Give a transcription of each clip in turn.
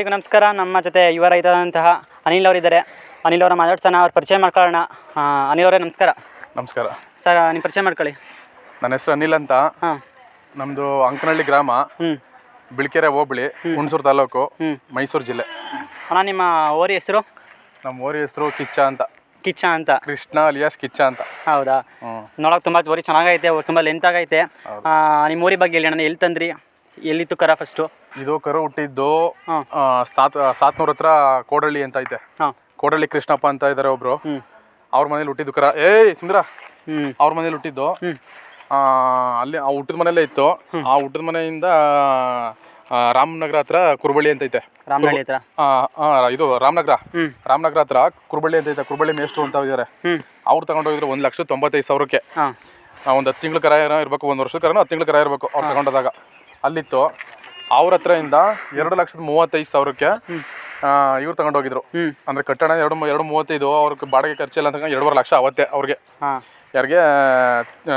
ಎಲ್ಲರಿಗೂ ನಮಸ್ಕಾರ. ನಮ್ಮ ಜೊತೆ ಯುವ ರೈತರಾದಂತಹ ಅನಿಲ್ ಅವರಿದ್ದಾರೆ. ಅನಿಲ್ ಅವರ ಮಾತಾಡ್ಸೋಣ ಅವ್ರ ಪರಿಚಯ ಮಾಡ್ಕೊಳ್ಳೋಣ. ಹಾಂ ಅನಿಲ್ ಅವರೇ ನಮಸ್ಕಾರ. ನಮಸ್ಕಾರ. ಸರ್ ನಿಮ್ಮ ಪರಿಚಯ ಮಾಡ್ಕೊಳ್ಳಿ. ನನ್ನ ಹೆಸರು ಅನಿಲ್ ಅಂತ. ಹಾಂ. ನಮ್ಮದು ಅಂಕನಹಳ್ಳಿ ಗ್ರಾಮ. ಹ್ಞೂ ಬಿಳ್ಕೆರೆ ಹೋಬಳಿ ಹುಣಸೂರು ತಾಲೂಕು ಮೈಸೂರು ಜಿಲ್ಲೆ. ಅಣ್ಣ ನಿಮ್ಮ ಓರಿ ಹೆಸರು? ನಮ್ಮ ಓರಿ ಹೆಸರು ಕಿಚ್ಚ ಅಂತ. ಕಿಚ್ಚ ಅಂತ. ಕೃಷ್ಣ ಅಲಿಯಾಸ್ ಕಿಚ್ಚ ಅಂತ. ಹೌದಾ? ನೋಡೋಕೆ ತುಂಬ ಓರಿ ಚೆನ್ನಾಗೈತೆ ತುಂಬ ಲೆಂತ್ ಆಗೈತೆ. ನಿಮ್ಮ ಊರಿ ಬಗ್ಗೆ ಹೇಳಿ ಅಣ್ಣ ಎಲ್ಲಿ ತಂದ್ರಿ? ಎಲ್ಲಿತ್ತು ಕರ ಫಸ್ಟು ಇದು ಕರು ಹುಟ್ಟಿದ್ದು ಆ, ಸಾತ್ ಸಾತ್ನೂರ್ ಹತ್ರ ಕೋಡಳ್ಳಿ ಅಂತ ಐತೆ. ಹಾಂ. ಕೋಡಳ್ಳಿ ಕೃಷ್ಣಪ್ಪ ಅಂತ ಇದ್ದಾರೆ ಒಬ್ರು. ಅವ್ರ ಮನೇಲಿ ಹುಟ್ಟಿದ್ದು ಕರ ಏಯ್ ಸುಂದರ ಹ್ಞೂ ಅವ್ರ ಮನೇಲಿ ಹುಟ್ಟಿದ್ದು. ಆ, ಅಲ್ಲಿ ಆ ಹುಟ್ಟಿದ ಮನೆಯಲ್ಲೇ ಇತ್ತು. ಆ ಹುಟ್ಟಿದ ಮನೆಯಿಂದ ಆ, ರಾಮನಗರ ಹತ್ರ ಕುರುಬಳ್ಳಿ ಅಂತ ಐತೆ. ರಾಮನಹಳ್ಳಿ ಹತ್ರ? ಆ, ಆ, ಇದು ರಾಮನಗರ. ರಾಮನಗರ ಹತ್ರ ಕುರುಬಳ್ಳಿ ಅಂತ ಐತೆ. ಕುರುಬಳ್ಳಿ ಮೇಷ್ಟ್ರು ಅಂತ ಇದ್ದಾರೆ ಅವ್ರು ತಗೊಂಡೋಗಿದ್ರು ಒಂದು ಲಕ್ಷ ತೊಂಬತ್ತೈದು ಸಾವಿರಕ್ಕೆ. ಹಾಂ. ಒಂದು ಹತ್ತು ತಿಂಗಳು ಕರ ಏನೋ ಇರಬೇಕು ಒಂದು ವರ್ಷದ ಕರ ಹತ್ತು ತಿಂಗಳ ಕರ ಇರಬೇಕು ಅವ್ರು ತಗೊಂಡೋದಾಗ. ಅಲ್ಲಿತ್ತು. ಅವ್ರ ಹತ್ರದಿಂದ ಎರಡು ಲಕ್ಷದ ಮೂವತ್ತೈದು ಸಾವಿರಕ್ಕೆ ಇವ್ರು ತಗೊಂಡೋಗಿದ್ರು ಅಂದ್ರೆ ಕಟ್ಟಣ ಎರಡು ಎರಡು ಮೂವತ್ತೈದು ಅವ್ರಿಗೆ ಬಾಡಿಗೆ ಖರ್ಚಿಲ್ಲ ಅಂತ ಎರಡೂವರೆ ಲಕ್ಷ ಅವತ್ತೆ ಅವ್ರಿಗೆ. ಯಾರಿಗೆ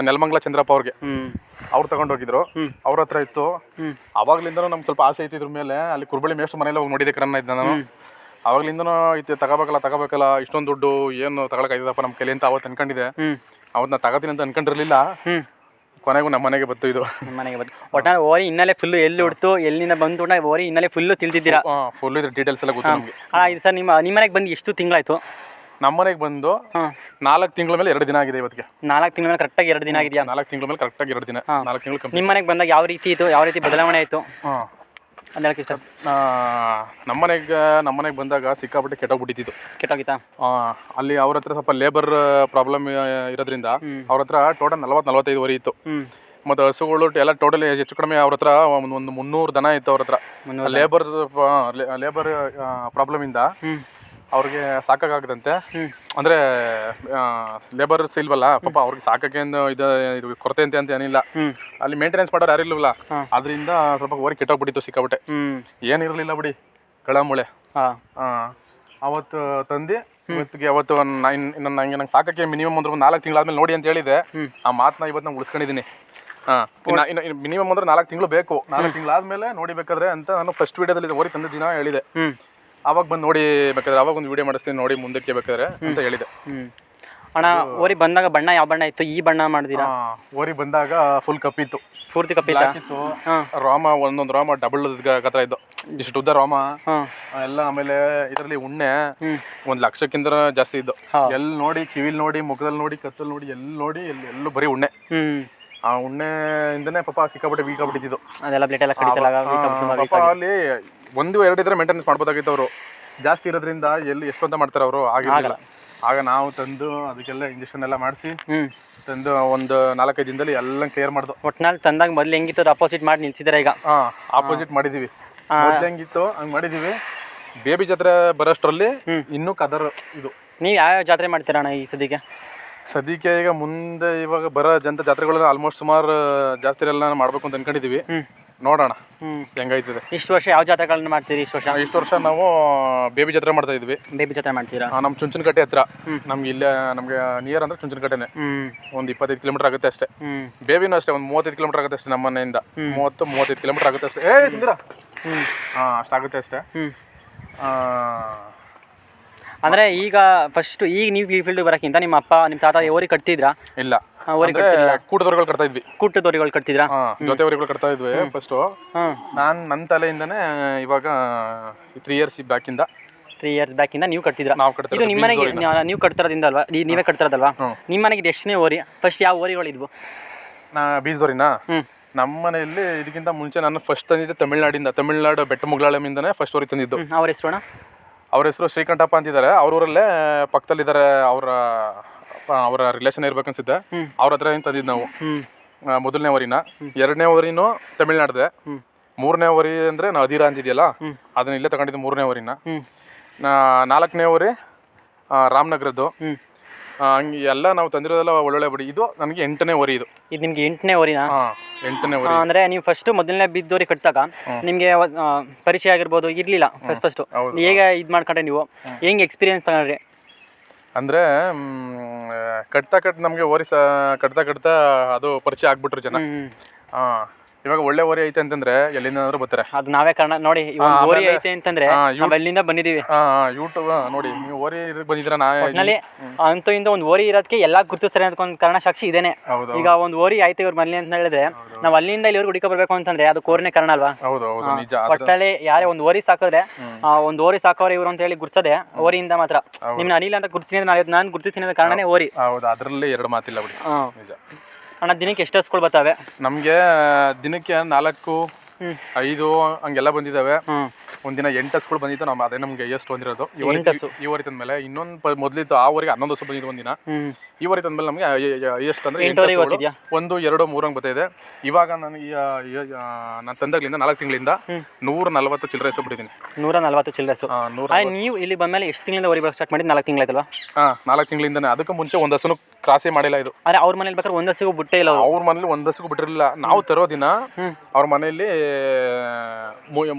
ನೆಲಮಂಗಲ ಚಂದ್ರಪ್ಪ ಅವ್ರಿಗೆ. ಅವ್ರು ತಗೊಂಡೋಗಿದ್ರು ಅವ್ರ ಹತ್ರ ಇತ್ತು. ಅವಾಗ್ಲಿಂದ ನಮ್ಗೆ ಸ್ವಲ್ಪ ಆಸೆ ಐತಿ ಇದ್ರ ಮೇಲೆ. ಅಲ್ಲಿ ಕುರುಬಳ್ಳಿ ಮೇಷ್ಟ್ರ ಮನೇಲಿ ಹೋಗಿ ನೋಡಿದೆ ಕರನ್ನ ಇದ್ದ ನಾನು. ಅವಾಗ್ಲಿಂದನೂ ಐತೆ ತಗೋಬೇಕಲ್ಲ ತಗೋಬೇಕಲ್ಲ ಇಷ್ಟೊಂದು ದುಡ್ಡು ಏನು ತಗೊಳಕಾಯ್ತದಪ್ಪ ನಮ್ಮ ಕೈಲಿ ಅಂತ ಅವತ್ತು ಅನ್ಕೊಂಡಿದ್ದೆ ಹ್ಞೂ ಅವತ್ತು ನಾ ತಗೋತೀನಿ ಅಂತ ಅನ್ಕೊಂಡಿರ್ಲಿಲ್ಲ. ಕೊನೆಗೂ ನಮ್ಮ ಮನೆಗೆ ಬಂತು ಇದು. ನಿಮ್ಮ ಮನೆಗೆ ಬಂದು ಒಟ್ಟಾರೆ ಓರಿ ಹಿನ್ನೆಲೆ ಫುಲ್ಲು ಎಲ್ಲಿ ಹುಡ್ತು ಎಲ್ಲಿಂದ ಬಂದು ಓರಿ ಹಿನ್ನೆಲೆ ಫುಲ್ಲು ತಿಳಿದಿದ್ದೀರಾ? ಫುಲ್ ಇದ್ರ ಡೀಟೇಲ್ಸ್ ಎಲ್ಲ ಗೊತ್ತು ನಮಗೆ. ಅಣ್ಣ ಇದು ಸರ್ ನಿಮ್ಮ ನಿಮ್ಮ ಮನೆಗೆ ಬಂದು ಎಷ್ಟು ತಿಂಗಳಾಯ್ತು? ನಮ್ಮ ಮನೆಗೆ ಬಂದು ಹಾಂ. ನಾಲ್ಕು ತಿಂಗಳ ಮೇಲೆ ಎರಡು ದಿನ ಆಗಿದೆ ಇವತ್ತಿಗೆ. ನಾಲ್ಕು ತಿಂಗಳ ಕರೆಕ್ಟಾಗಿ ಎರಡು ದಿನ ಆಗಿದೆಯಾ? ನಾಲ್ಕು ತಿಂಗಳ ಮೇಲೆ ಕರೆಕ್ಟಾಗಿ ಎರಡು ದಿನ ನಾಲ್ಕು ತಿಂಗಳು ನಿಮ್ಮ ಮನೆಗೆ ಬಂದಾಗ ಯಾವ ರೀತಿ ಇತ್ತು ಯಾವ ರೀತಿ ಬದಲಾವಣೆ ಆಯಿತು? ಹಾಂ. ಅಂತ ಹೇಳಕ್ಕೆ ಇಷ್ಟ? ನಮ್ಮನೆಗೆ ನಮ್ಮನೆಗೆ ನಮ್ಮ ಮನೆಗೆ ಬಂದಾಗ ಸಿಕ್ಕಾಪಟ್ಟೆ ಕೆಟ್ಟೋಗ್ಬಿಟ್ಟಿತ್ತು ಕೆಟ್ಟೋಗಿತ್ತಾ? ಅಲ್ಲಿ ಅವ್ರ ಹತ್ರ ಸ್ವಲ್ಪ ಲೇಬರ್ ಪ್ರಾಬ್ಲಮ್ ಇರೋದ್ರಿಂದ ಅವ್ರ ಹತ್ರ ಟೋಟಲ್ ನಲವತ್ತು ನಲ್ವತ್ತೈದು ವರಿ ಇತ್ತು. ಮತ್ತು ಹಸುಗಳು ಎಲ್ಲ ಟೋಟಲ್ ಹೆಚ್ಚು ಕಡಿಮೆ ಅವ್ರ ಹತ್ರ ಒಂದು ಒಂದು ಮುನ್ನೂರು ದನ ಇತ್ತು ಅವ್ರ ಹತ್ರ. ಲೇಬರ್ ಲೇಬರ್ ಪ್ರಾಬ್ಲಮಿಂದ ಅವ್ರಿಗೆ ಸಾಕಾಗದಂತೆ. ಅಂದ್ರೆ ಲೇಬರ್ಸ್ ಇಲ್ವಲ್ಲ ಪಾಪ ಅವ್ರಿಗೆ ಸಾಕಕ್ಕೆ ಇದು ಇದು ಕೊರತೆ ಅಂತ ಅಂತ ಏನಿಲ್ಲ. ಅಲ್ಲಿ ಮೇಂಟೆನೆನ್ಸ್ ಮಾಡೋರು ಯಾರು ಇಲ್ವಲ್ಲ ಅದರಿಂದ ಸ್ವಲ್ಪ ಓರಿ ಕೆಟ್ಟೋಗ್ಬಿಟ್ಟಿತ್ತು ಸಿಕ್ಕಾಬಿಟ್ಟೆ ಏನು ಏನಿರಲಿಲ್ಲ ಬಿಡಿ ಕಳಮೂಳೆ ಅವತ್ತು ತಂದು ಇವತ್ತಿಗೆ ಅವತ್ತು ನೈನ್ ನನಗೆ ನಂಗೆ ನಂಗೆ ಸಾಕಕ್ಕೆ ಮಿನಿಮಮ್ ಅಂದ್ರೆ ಒಂದು ನಾಲ್ಕು ತಿಂಗಳಾದ್ಮೇಲೆ ನೋಡಿ ಅಂತ ಹೇಳಿದೆ. ಆ ಮಾತನ್ನ ಇವತ್ತು ನಾನು ಉಳಿಸ್ಕೊಂಡಿದ್ದೀನಿ ಹಾಂ ಇನ್ನು ಇನ್ನು ಮಿನಿಮಮ್ ಅಂದ್ರೆ ನಾಲ್ಕು ತಿಂಗಳು ಬೇಕು. ನಾಲ್ಕು ತಿಂಗಳಾದ್ಮೇಲೆ ನೋಡಿಬೇಕಾದ್ರೆ ಅಂತ ನಾನು ಫಸ್ಟ್ ವೀಡಿಯೋದಲ್ಲಿ ಓರಿ ತಂದ ದಿನ ಹೇಳಿದೆ. ಅವಾಗ ಬಂದು ನೋಡಿ ಬೇಕಾದ್ರೆ ಅವಾಗ ಒಂದು ವಿಡಿಯೋ ಮಾಡಿಸ್ತೀನಿ ನೋಡಿ ಮುಂದಕ್ಕೆ ಬೇಕಾದ್ರೆ ಅಂತ ಹೇಳಿದೆ. ಹ್ಞೂ ಅಣ್ಣ ಓರಿ ಬಂದಾಗ ಬಣ್ಣ ಯಾವ ಬಣ್ಣ ಇತ್ತು? ಈ ಬಣ್ಣ ಮಾಡಿದಿರಾ ಆ, ಓರಿ ಬಂದಾಗ ಫುಲ್ ಕಪ್ಪಿತ್ತು ಪೂರ್ತಿ ಕಪ್ ಇತ್ತು? ರಾಮ ಒಂದೊಂದು ರಾಮ ಡಬಲ್ ಗತ್ರ ಇದ್ದು. ಇಷ್ಟು ಉದ್ದ ರಾಮ. ಹಾಂ. ಆ, ಎಲ್ಲ ಆಮೇಲೆ ಇದರಲ್ಲಿ ಉಣ್ಣೆ. ಒಂದ್ ಲಕ್ಷಕ್ಕಿಂತ ಜಾಸ್ತಿ ಇದ್ದು. ಎಲ್ ಎಲ್ಲಿ ನೋಡಿ ಕಿವಿಲ್ ನೋಡಿ ಮುಖದಲ್ಲಿ ನೋಡಿ ಕತ್ತಲ್ ನೋಡಿ ಎಲ್ಲಿ ನೋಡಿ ಎಲ್ಲಿ ಎಲ್ಲೂ ಬರೀ ಉಣ್ಣೆ. ಆ ಉಣ್ಣೆ ಉಣ್ಣೆಯಿಂದನೇ ಪಾಪ ಸಿಕ್ಕಾಪಟ್ಟೆ ವೀಕ್ ಆಗ್ಬಿಟ್ಟಿದ್ದು. ಅದೆಲ್ಲ ಬ್ಲೇಟ್ ಎಲ್ಲ ಕಡಿತಲ್ಲ ಪಾಪ ಅಲ್ಲಿ ಒಂದು ಎರಡು ಇದ್ರೆ ಮೇಂಟೆನೆನ್ಸ್ ಮಾಡ್ಬೋದಾಗಿತ್ತು ಅವರು. ಜಾಸ್ತಿ ಇರೋದ್ರಿಂದ ಎಲ್ಲಿ ಎಷ್ಟು ಅಂತ ಮಾಡ್ತಾರೆ ಅವರು ಆಗಿರಲಿಲ್ಲ. ಆಗ ನಾವು ತಂದು ಅದಕ್ಕೆಲ್ಲ ಇಂಜೆಕ್ಷನ್ ಎಲ್ಲ ಮಾಡಿಸಿ ತಂದು ಒಂದು ನಾಲ್ಕೈದು ದಿನದಲ್ಲಿ ಎಲ್ಲ ಕ್ಲಿಯರ್ ಮಾಡ್ದು. ಒಟ್ನಲ್ಲಿ ತಂದಾಗ ಮೊದ್ಲು ಹೆಂಗಿತ್ತು ಅಪೋಸಿಟ್ ಮಾಡಿ ನಿಲ್ಸಿದಾರೆ ಈಗ. ಹಾಂ ಆಪೋಸಿಟ್ ಮಾಡಿದೀವಿ. ಮೊದ್ಲು ಹೆಂಗಿತ್ತು ಹಂಗೆ ಮಾಡಿದೀವಿ. ಬೇಬಿ ಜಾತ್ರೆ ಬರೋಷ್ಟರಲ್ಲಿ ಇನ್ನೂ ಕದರ್ ಇದು. ನೀವು ಯಾವ ಜಾತ್ರೆ ಮಾಡ್ತೀರಾ ಅಣ್ಣ ಈ ಸದ್ಯಕ್ಕೆ? ಸದ್ಯಕ್ಕೆ ಈಗ ಮುಂದೆ ಇವಾಗ ಬರೋ ಜಂತ ಜಾತ್ರೆಗಳನ್ನ ಆಲ್ಮೋಸ್ಟ್ ಸುಮಾರು ಜಾಸ್ತಿ ಎಲ್ಲ ಮಾಡ್ಬೇಕು ಅಂತ ಅನ್ಕೊಂಡಿದೀವಿ. ನೋಡೋಣ. ಹ್ಞೂ ಹೆಂಗೈತದೆ. ಇಷ್ಟು ವರ್ಷ ಯಾವ ಜಾತ್ರೆಗಳನ್ನ ಮಾಡ್ತೀರಿ ಇಷ್ಟು ವರ್ಷ ಇಷ್ಟು ವರ್ಷ ನಾವು ಬೇಬಿ ಜಾತ್ರೆ ಮಾಡ್ತಾ ಇದ್ವಿ. ಬೇಬಿ ಜಾತ್ರೆ ಮಾಡ್ತೀರಾ? ಆ, ನಮ್ಮ ಚುಂಚನಕಟ್ಟೆ ಹತ್ರ. ನಮ್ಗೆ ಇಲ್ಲೇ ನಮ್ಗೆ ನಿಯರ್ ಅಂದ್ರೆ ಚುಂಚನಕಟ್ಟೆನೆ. ಹ್ಞೂ ಒಂದು ಇಪ್ಪತ್ತೈದು ಕಿಲೋಮೀಟರ್ ಆಗುತ್ತೆ ಅಷ್ಟೇ. ಹ್ಞೂ ಬೇಬಿನೂ ಅಷ್ಟೇ ಒಂದು ಮೂವತ್ತೈದು ಕಿಲೋಮೀಟರ್ ಆಗುತ್ತೆ ಅಷ್ಟೇ ನಮ್ಮ ಮನೆಯಿಂದ ಮೂವತ್ತು ಮೂವತ್ತೈದು ಕಿಲೋಮೀಟರ್ ಆಗುತ್ತೆ ಅಷ್ಟೇ. ಏ ಹಾಂ ಅಷ್ಟಾಗುತ್ತೆ ಅಷ್ಟೇ. ಹ್ಞೂ ಆ, ಅಂದರೆ ಈಗ ಫಸ್ಟ್ ಈಗ ನೀವು ಈ ಫೀಲ್ಡ್ ಬರೋಕ್ಕಿಂತ ನಿಮ್ಮ ಅಪ್ಪ ನಿಮ್ಮ ತಾತ ಓರಿ ಕಟ್ತಿದ್ರಾ? ಇಲ್ಲ. ಓರಿ ಅಂದ್ರೆ ಕೂಟದವ್ರುಗಳು ಕಟ್ತಾ ಇದ್ವಿ. ಕಟ್ತಿದ್ರಾ? ಜೊತೆ ಊರುಗಳು ಕಟ್ತಾ ಇದ್ವಿ ಫಸ್ಟು ನಾನು ನನ್ನ ತಲೆಯಿಂದನೇ ಇವಾಗ ತ್ರೀ ಇಯರ್ಸ್ ಬ್ಯಾಕಿಂದ ತ್ರೀ ಇಯರ್ಸ್ ಬ್ಯಾಕಿಂದ ನೀವು ಕಟ್ತಿದ್ರಾ? ನಾವು ಕಟ್ತಾ ಇದು ನಿಮ್ಮ ಮನೆಗೆ ನೀವು ಕಟ್ತಿರೋದ್ರಿಂದ ಅಲ್ವಾ ನೀವೇ ಕಟ್ತಿರೋದಲ್ವಾ? ನಿಮ್ಮ ಮನೆಗೆ ಎಷ್ಟನೇ ಓರಿ? ಫಸ್ಟ್ ಯಾವ ಓರಿಗಳಿದ್ವು? ನಾ ಬೀಜದೋರಿನಾ? ನಮ್ಮ ಮನೆಯಲ್ಲಿ ಇದಕ್ಕಿಂತ ಮುಂಚೆ ನಾನು ಫಸ್ಟ್ ತಂದಿದ್ದೆ ತಮಿಳ್ನಾಡಿಂದ ತಮಿಳ್ನಾಡು ಬೆಟ್ಟ ಮುಗ್ಲಾಳಮಿಂದನೇ ಫಸ್ಟ್ ಓರಿ ತಂದಿದ್ದು. ಅವ್ರ ಹೆಸರು ಅವ್ರ ಹೆಸರು ಶ್ರೀಕಂಠಪ್ಪ ಅಂತಿದ್ದಾರೆ. ಅವ್ರ ಊರಲ್ಲೇ ಪಕ್ಕದಲ್ಲಿದ್ದಾರೆ ಅವರ ಅವರ ರಿಲೇಷನ್ ಇರ್ಬೇಕನ್ಸುತ್ತೆ ಅವ್ರ ಹತ್ರ ಏನ್ ತಂದಿದ್ದು ನಾವು? ಮೊದಲನೇ ವರಿನ. ಎರಡನೇ ವರಿನೂ ತಮಿಳ್ನಾಡ್ದೆ. ಮೂರನೇ ವರಿ ಅಂದ್ರೆ ನಾವು ಅಧೀರ ಅಂತಿದೆಯಲ್ಲ? ಅದನ್ನ ಇಲ್ಲೇ ತಗೊಂಡಿದ್ದು ಮೂರನೇ ವರಿನ. ನಾಲ್ಕನೇ ವರಿ ರಾಮನಗರದ್ದು. ಹಂಗೆ ಎಲ್ಲ ನಾವು ತಂದಿರೋದೆಲ್ಲ ಒಳ್ಳೊಳ್ಳೆ ಬಿಡಿ. ಇದು ನನಗೆ ಎಂಟನೇ ವರಿ ಇದು. ಇದು ನಿಮಗೆ ಎಂಟನೇ ವರಿನಾ ಹಾ ಎಂಟನೇ ವರಿ ಅಂದರೆ ನೀವು ಫಸ್ಟ್ ಮೊದಲನೇ ಬಿದ್ದೋರಿ ಕಟ್ಟಿದಾಗ ನಿಮಗೆ ಪರಿಚಯ ಆಗಿರ್ಬೋದು ಇರಲಿಲ್ಲ ಫಸ್ಟ್ ಫಸ್ಟು ಹೇಗೆ ಇದು ಮಾಡ್ಕೊಂಡ್ರೆ ನೀವು ಹೆಂಗೆ ಎಕ್ಸ್ಪೀರಿಯನ್ಸ್ ತಗೊಂಡ್ರಿ? ಅಂದ್ರೆ ಕಟ್ತಾ ಕಟ್ ನಮಗೆ ಓರಿ ಸ ಕಟ್ತಾ ಕಟ್ತಾ ಅದು ಪರಿಚಯ ಆಗ್ಬಿಟ್ರು ಜನ. ಹಾ ಇವಾಗ ಒಳ್ಳೆ ಓರಿ ಐತೆ ಅಂತಂದ್ರೆ ಎಲ್ಲಿಂದ ಬರ್ತಾರೆ. ಅದು ನಾವೇ ಕಾರಣ. ನೋಡಿ ಓರಿ ಐತೆ ಅಂತಂದ್ರೆ ನಾವು ಅಲ್ಲಿಂದ ಬಂದಿದೀವಿ ಯೂಟ್ಯೂಬ್ ನೋಡಿ ನೀವು ಓರಿ ಬಂದಿದ್ರ ಒಟ್ನಲ್ಲಿ ಅಂತೂ ಇಂದ ಒಂದು ಓರಿ ಇರೋದಕ್ಕೆ ಎಲ್ಲಾ ಗುರುತಿಸ್ತಾರೆ ಅಂತ ಒಂದು ಕಾರಣ ಸಾಕ್ಷಿ ಇದೇನೆ. ಈಗ ಒಂದು ಓರಿ ಆಯ್ತು ಇವ್ರ ಮನೆ ಅಂತ ಹೇಳಿದ್ರೆ ನಾವು ಅಲ್ಲಿಂದ ಇಲ್ಲಿವರೆಗೂ ಹುಡುಕ ಬರ್ಬೇಕು ಅಂತಂದ್ರೆ ಅದು ಕೋರಿನೇ ಕಾರಣ ಅಲ್ವಾ? ಹೌದು ಹೌದು ನಿಜ. ಅದ್ರ- ಒಟ್ಟಲ್ಲಿ ಯಾರೇ ಒಂದು ಓರಿ ಸಾಕಿದ್ರೆ ಒಂದು ಓರಿ ಸಾಕೋರೆ ಇವರು ಅಂತ ಹೇಳಿ ಗುರ್ಸದೆ ಓರಿಯಿಂದ ಮಾತ್ರ. ನಿಮ್ನ ಅನಿಲ್ ಅಂತ ಅಂದ್ರೆ ನಾನು- ಗುರ್ತಿಸಿನ ಗುರ್ತಿಸ್ತೀನಿ ಕಾರಣನೇ ಓರಿ. ಹೌದು ಅದರಲ್ಲಿ ಎರಡು ಮಾತಿಲ್ಲ ಬಿಡಿ. ನಿಜ. ಅಣ್ಣ ದಿನಕ್ಕೆ ಎಷ್ಟು ಹಸ್ಗಳು ನಮಗೆ ದಿನಕ್ಕೆ ನಾಲ್ಕು ಐದು ಹಂಗೆಲ್ಲ ಬಂದಿದ್ದಾವೆ. ಒಂದಿನ ಎಂಟು ಹಸ್ಗಳು ಬಂದಿತ್ತು. ನಮ್ಮ ಅದೇ ನಮ್ಗೆ ಎಷ್ಟು ಬಂದಿರೋದು. ಈ ವರಿ ಈ ವರಿ ತಂದ್ಮೇಲೆ ಇನ್ನೊಂದು ಮೊದಲಿತ್ತು ಆ ವರೆಗೆ ಹನ್ನೊಂದು ಹಸು ಬಂದಿದ್ದು ಒಂದಿನ. ಈ ವರಿ ತಂದ್ಮೇಲೆ ನಮಗೆ ಎಷ್ಟು ಅಂದ್ರೆ ಎಂಟು ಎಂಟುವರೆಗೆ ಹಸುಗಳು. ಒಂದು ಎರಡು ಮೂರು ಹಂಗೆ ಇದೆ. ಇವಾಗ ನಾನು ನಾನು ತಂದಾಗ್ಲಿಂದ ನಾಲ್ಕು ತಿಂಗಳಿಂದ ನೂರ ನಲ್ವತ್ತು ಚಿಲ್ಲರೆ ಹಸು ಬಿಟ್ಟಿದ್ದೀನಿ. ನೂರ ನಲ್ವತ್ತು ನೂರ ಆಯ್ ನೀವು ಇಲ್ಲಿ ಬಂದ್ಮೇಲೆ ಎಷ್ಟು ತಿಂಗಳಿಂದ ಬರೋಕೆ ಸ್ಟಾರ್ಟ್ ಮಾಡಿ ನಾಲ್ಕು ತಿಂಗಳಾಯ್ತಲ್ವಾ? ಹಾಂ ನಾಲ್ಕು ತಿಂಗಳಿಂದ ಅದಕ್ಕೆ ಮುಂಚೆ ಒಂದು ಹಸುನು ಕ್ರಾಸೇ ಮಾಡಿಲ್ಲ ಇದು. ಆದ್ರೆ ಅವ್ರ ಮನೇಲಿ ಬೇಕಾದ್ರೆ ಒಂದು ಹಸಿಗೂ ಬಿಟ್ಟೇ ಇಲ್ಲ ಅವರು. ಮನೇಲಿ ಒಂದಸಿಗೂ ಹಸುಗೂ ಬಿಟ್ಟಿರಲಿಲ್ಲ. ನಾವು ತರೋ ದಿನ ಅವ್ರ ಮನೆಯಲ್ಲಿ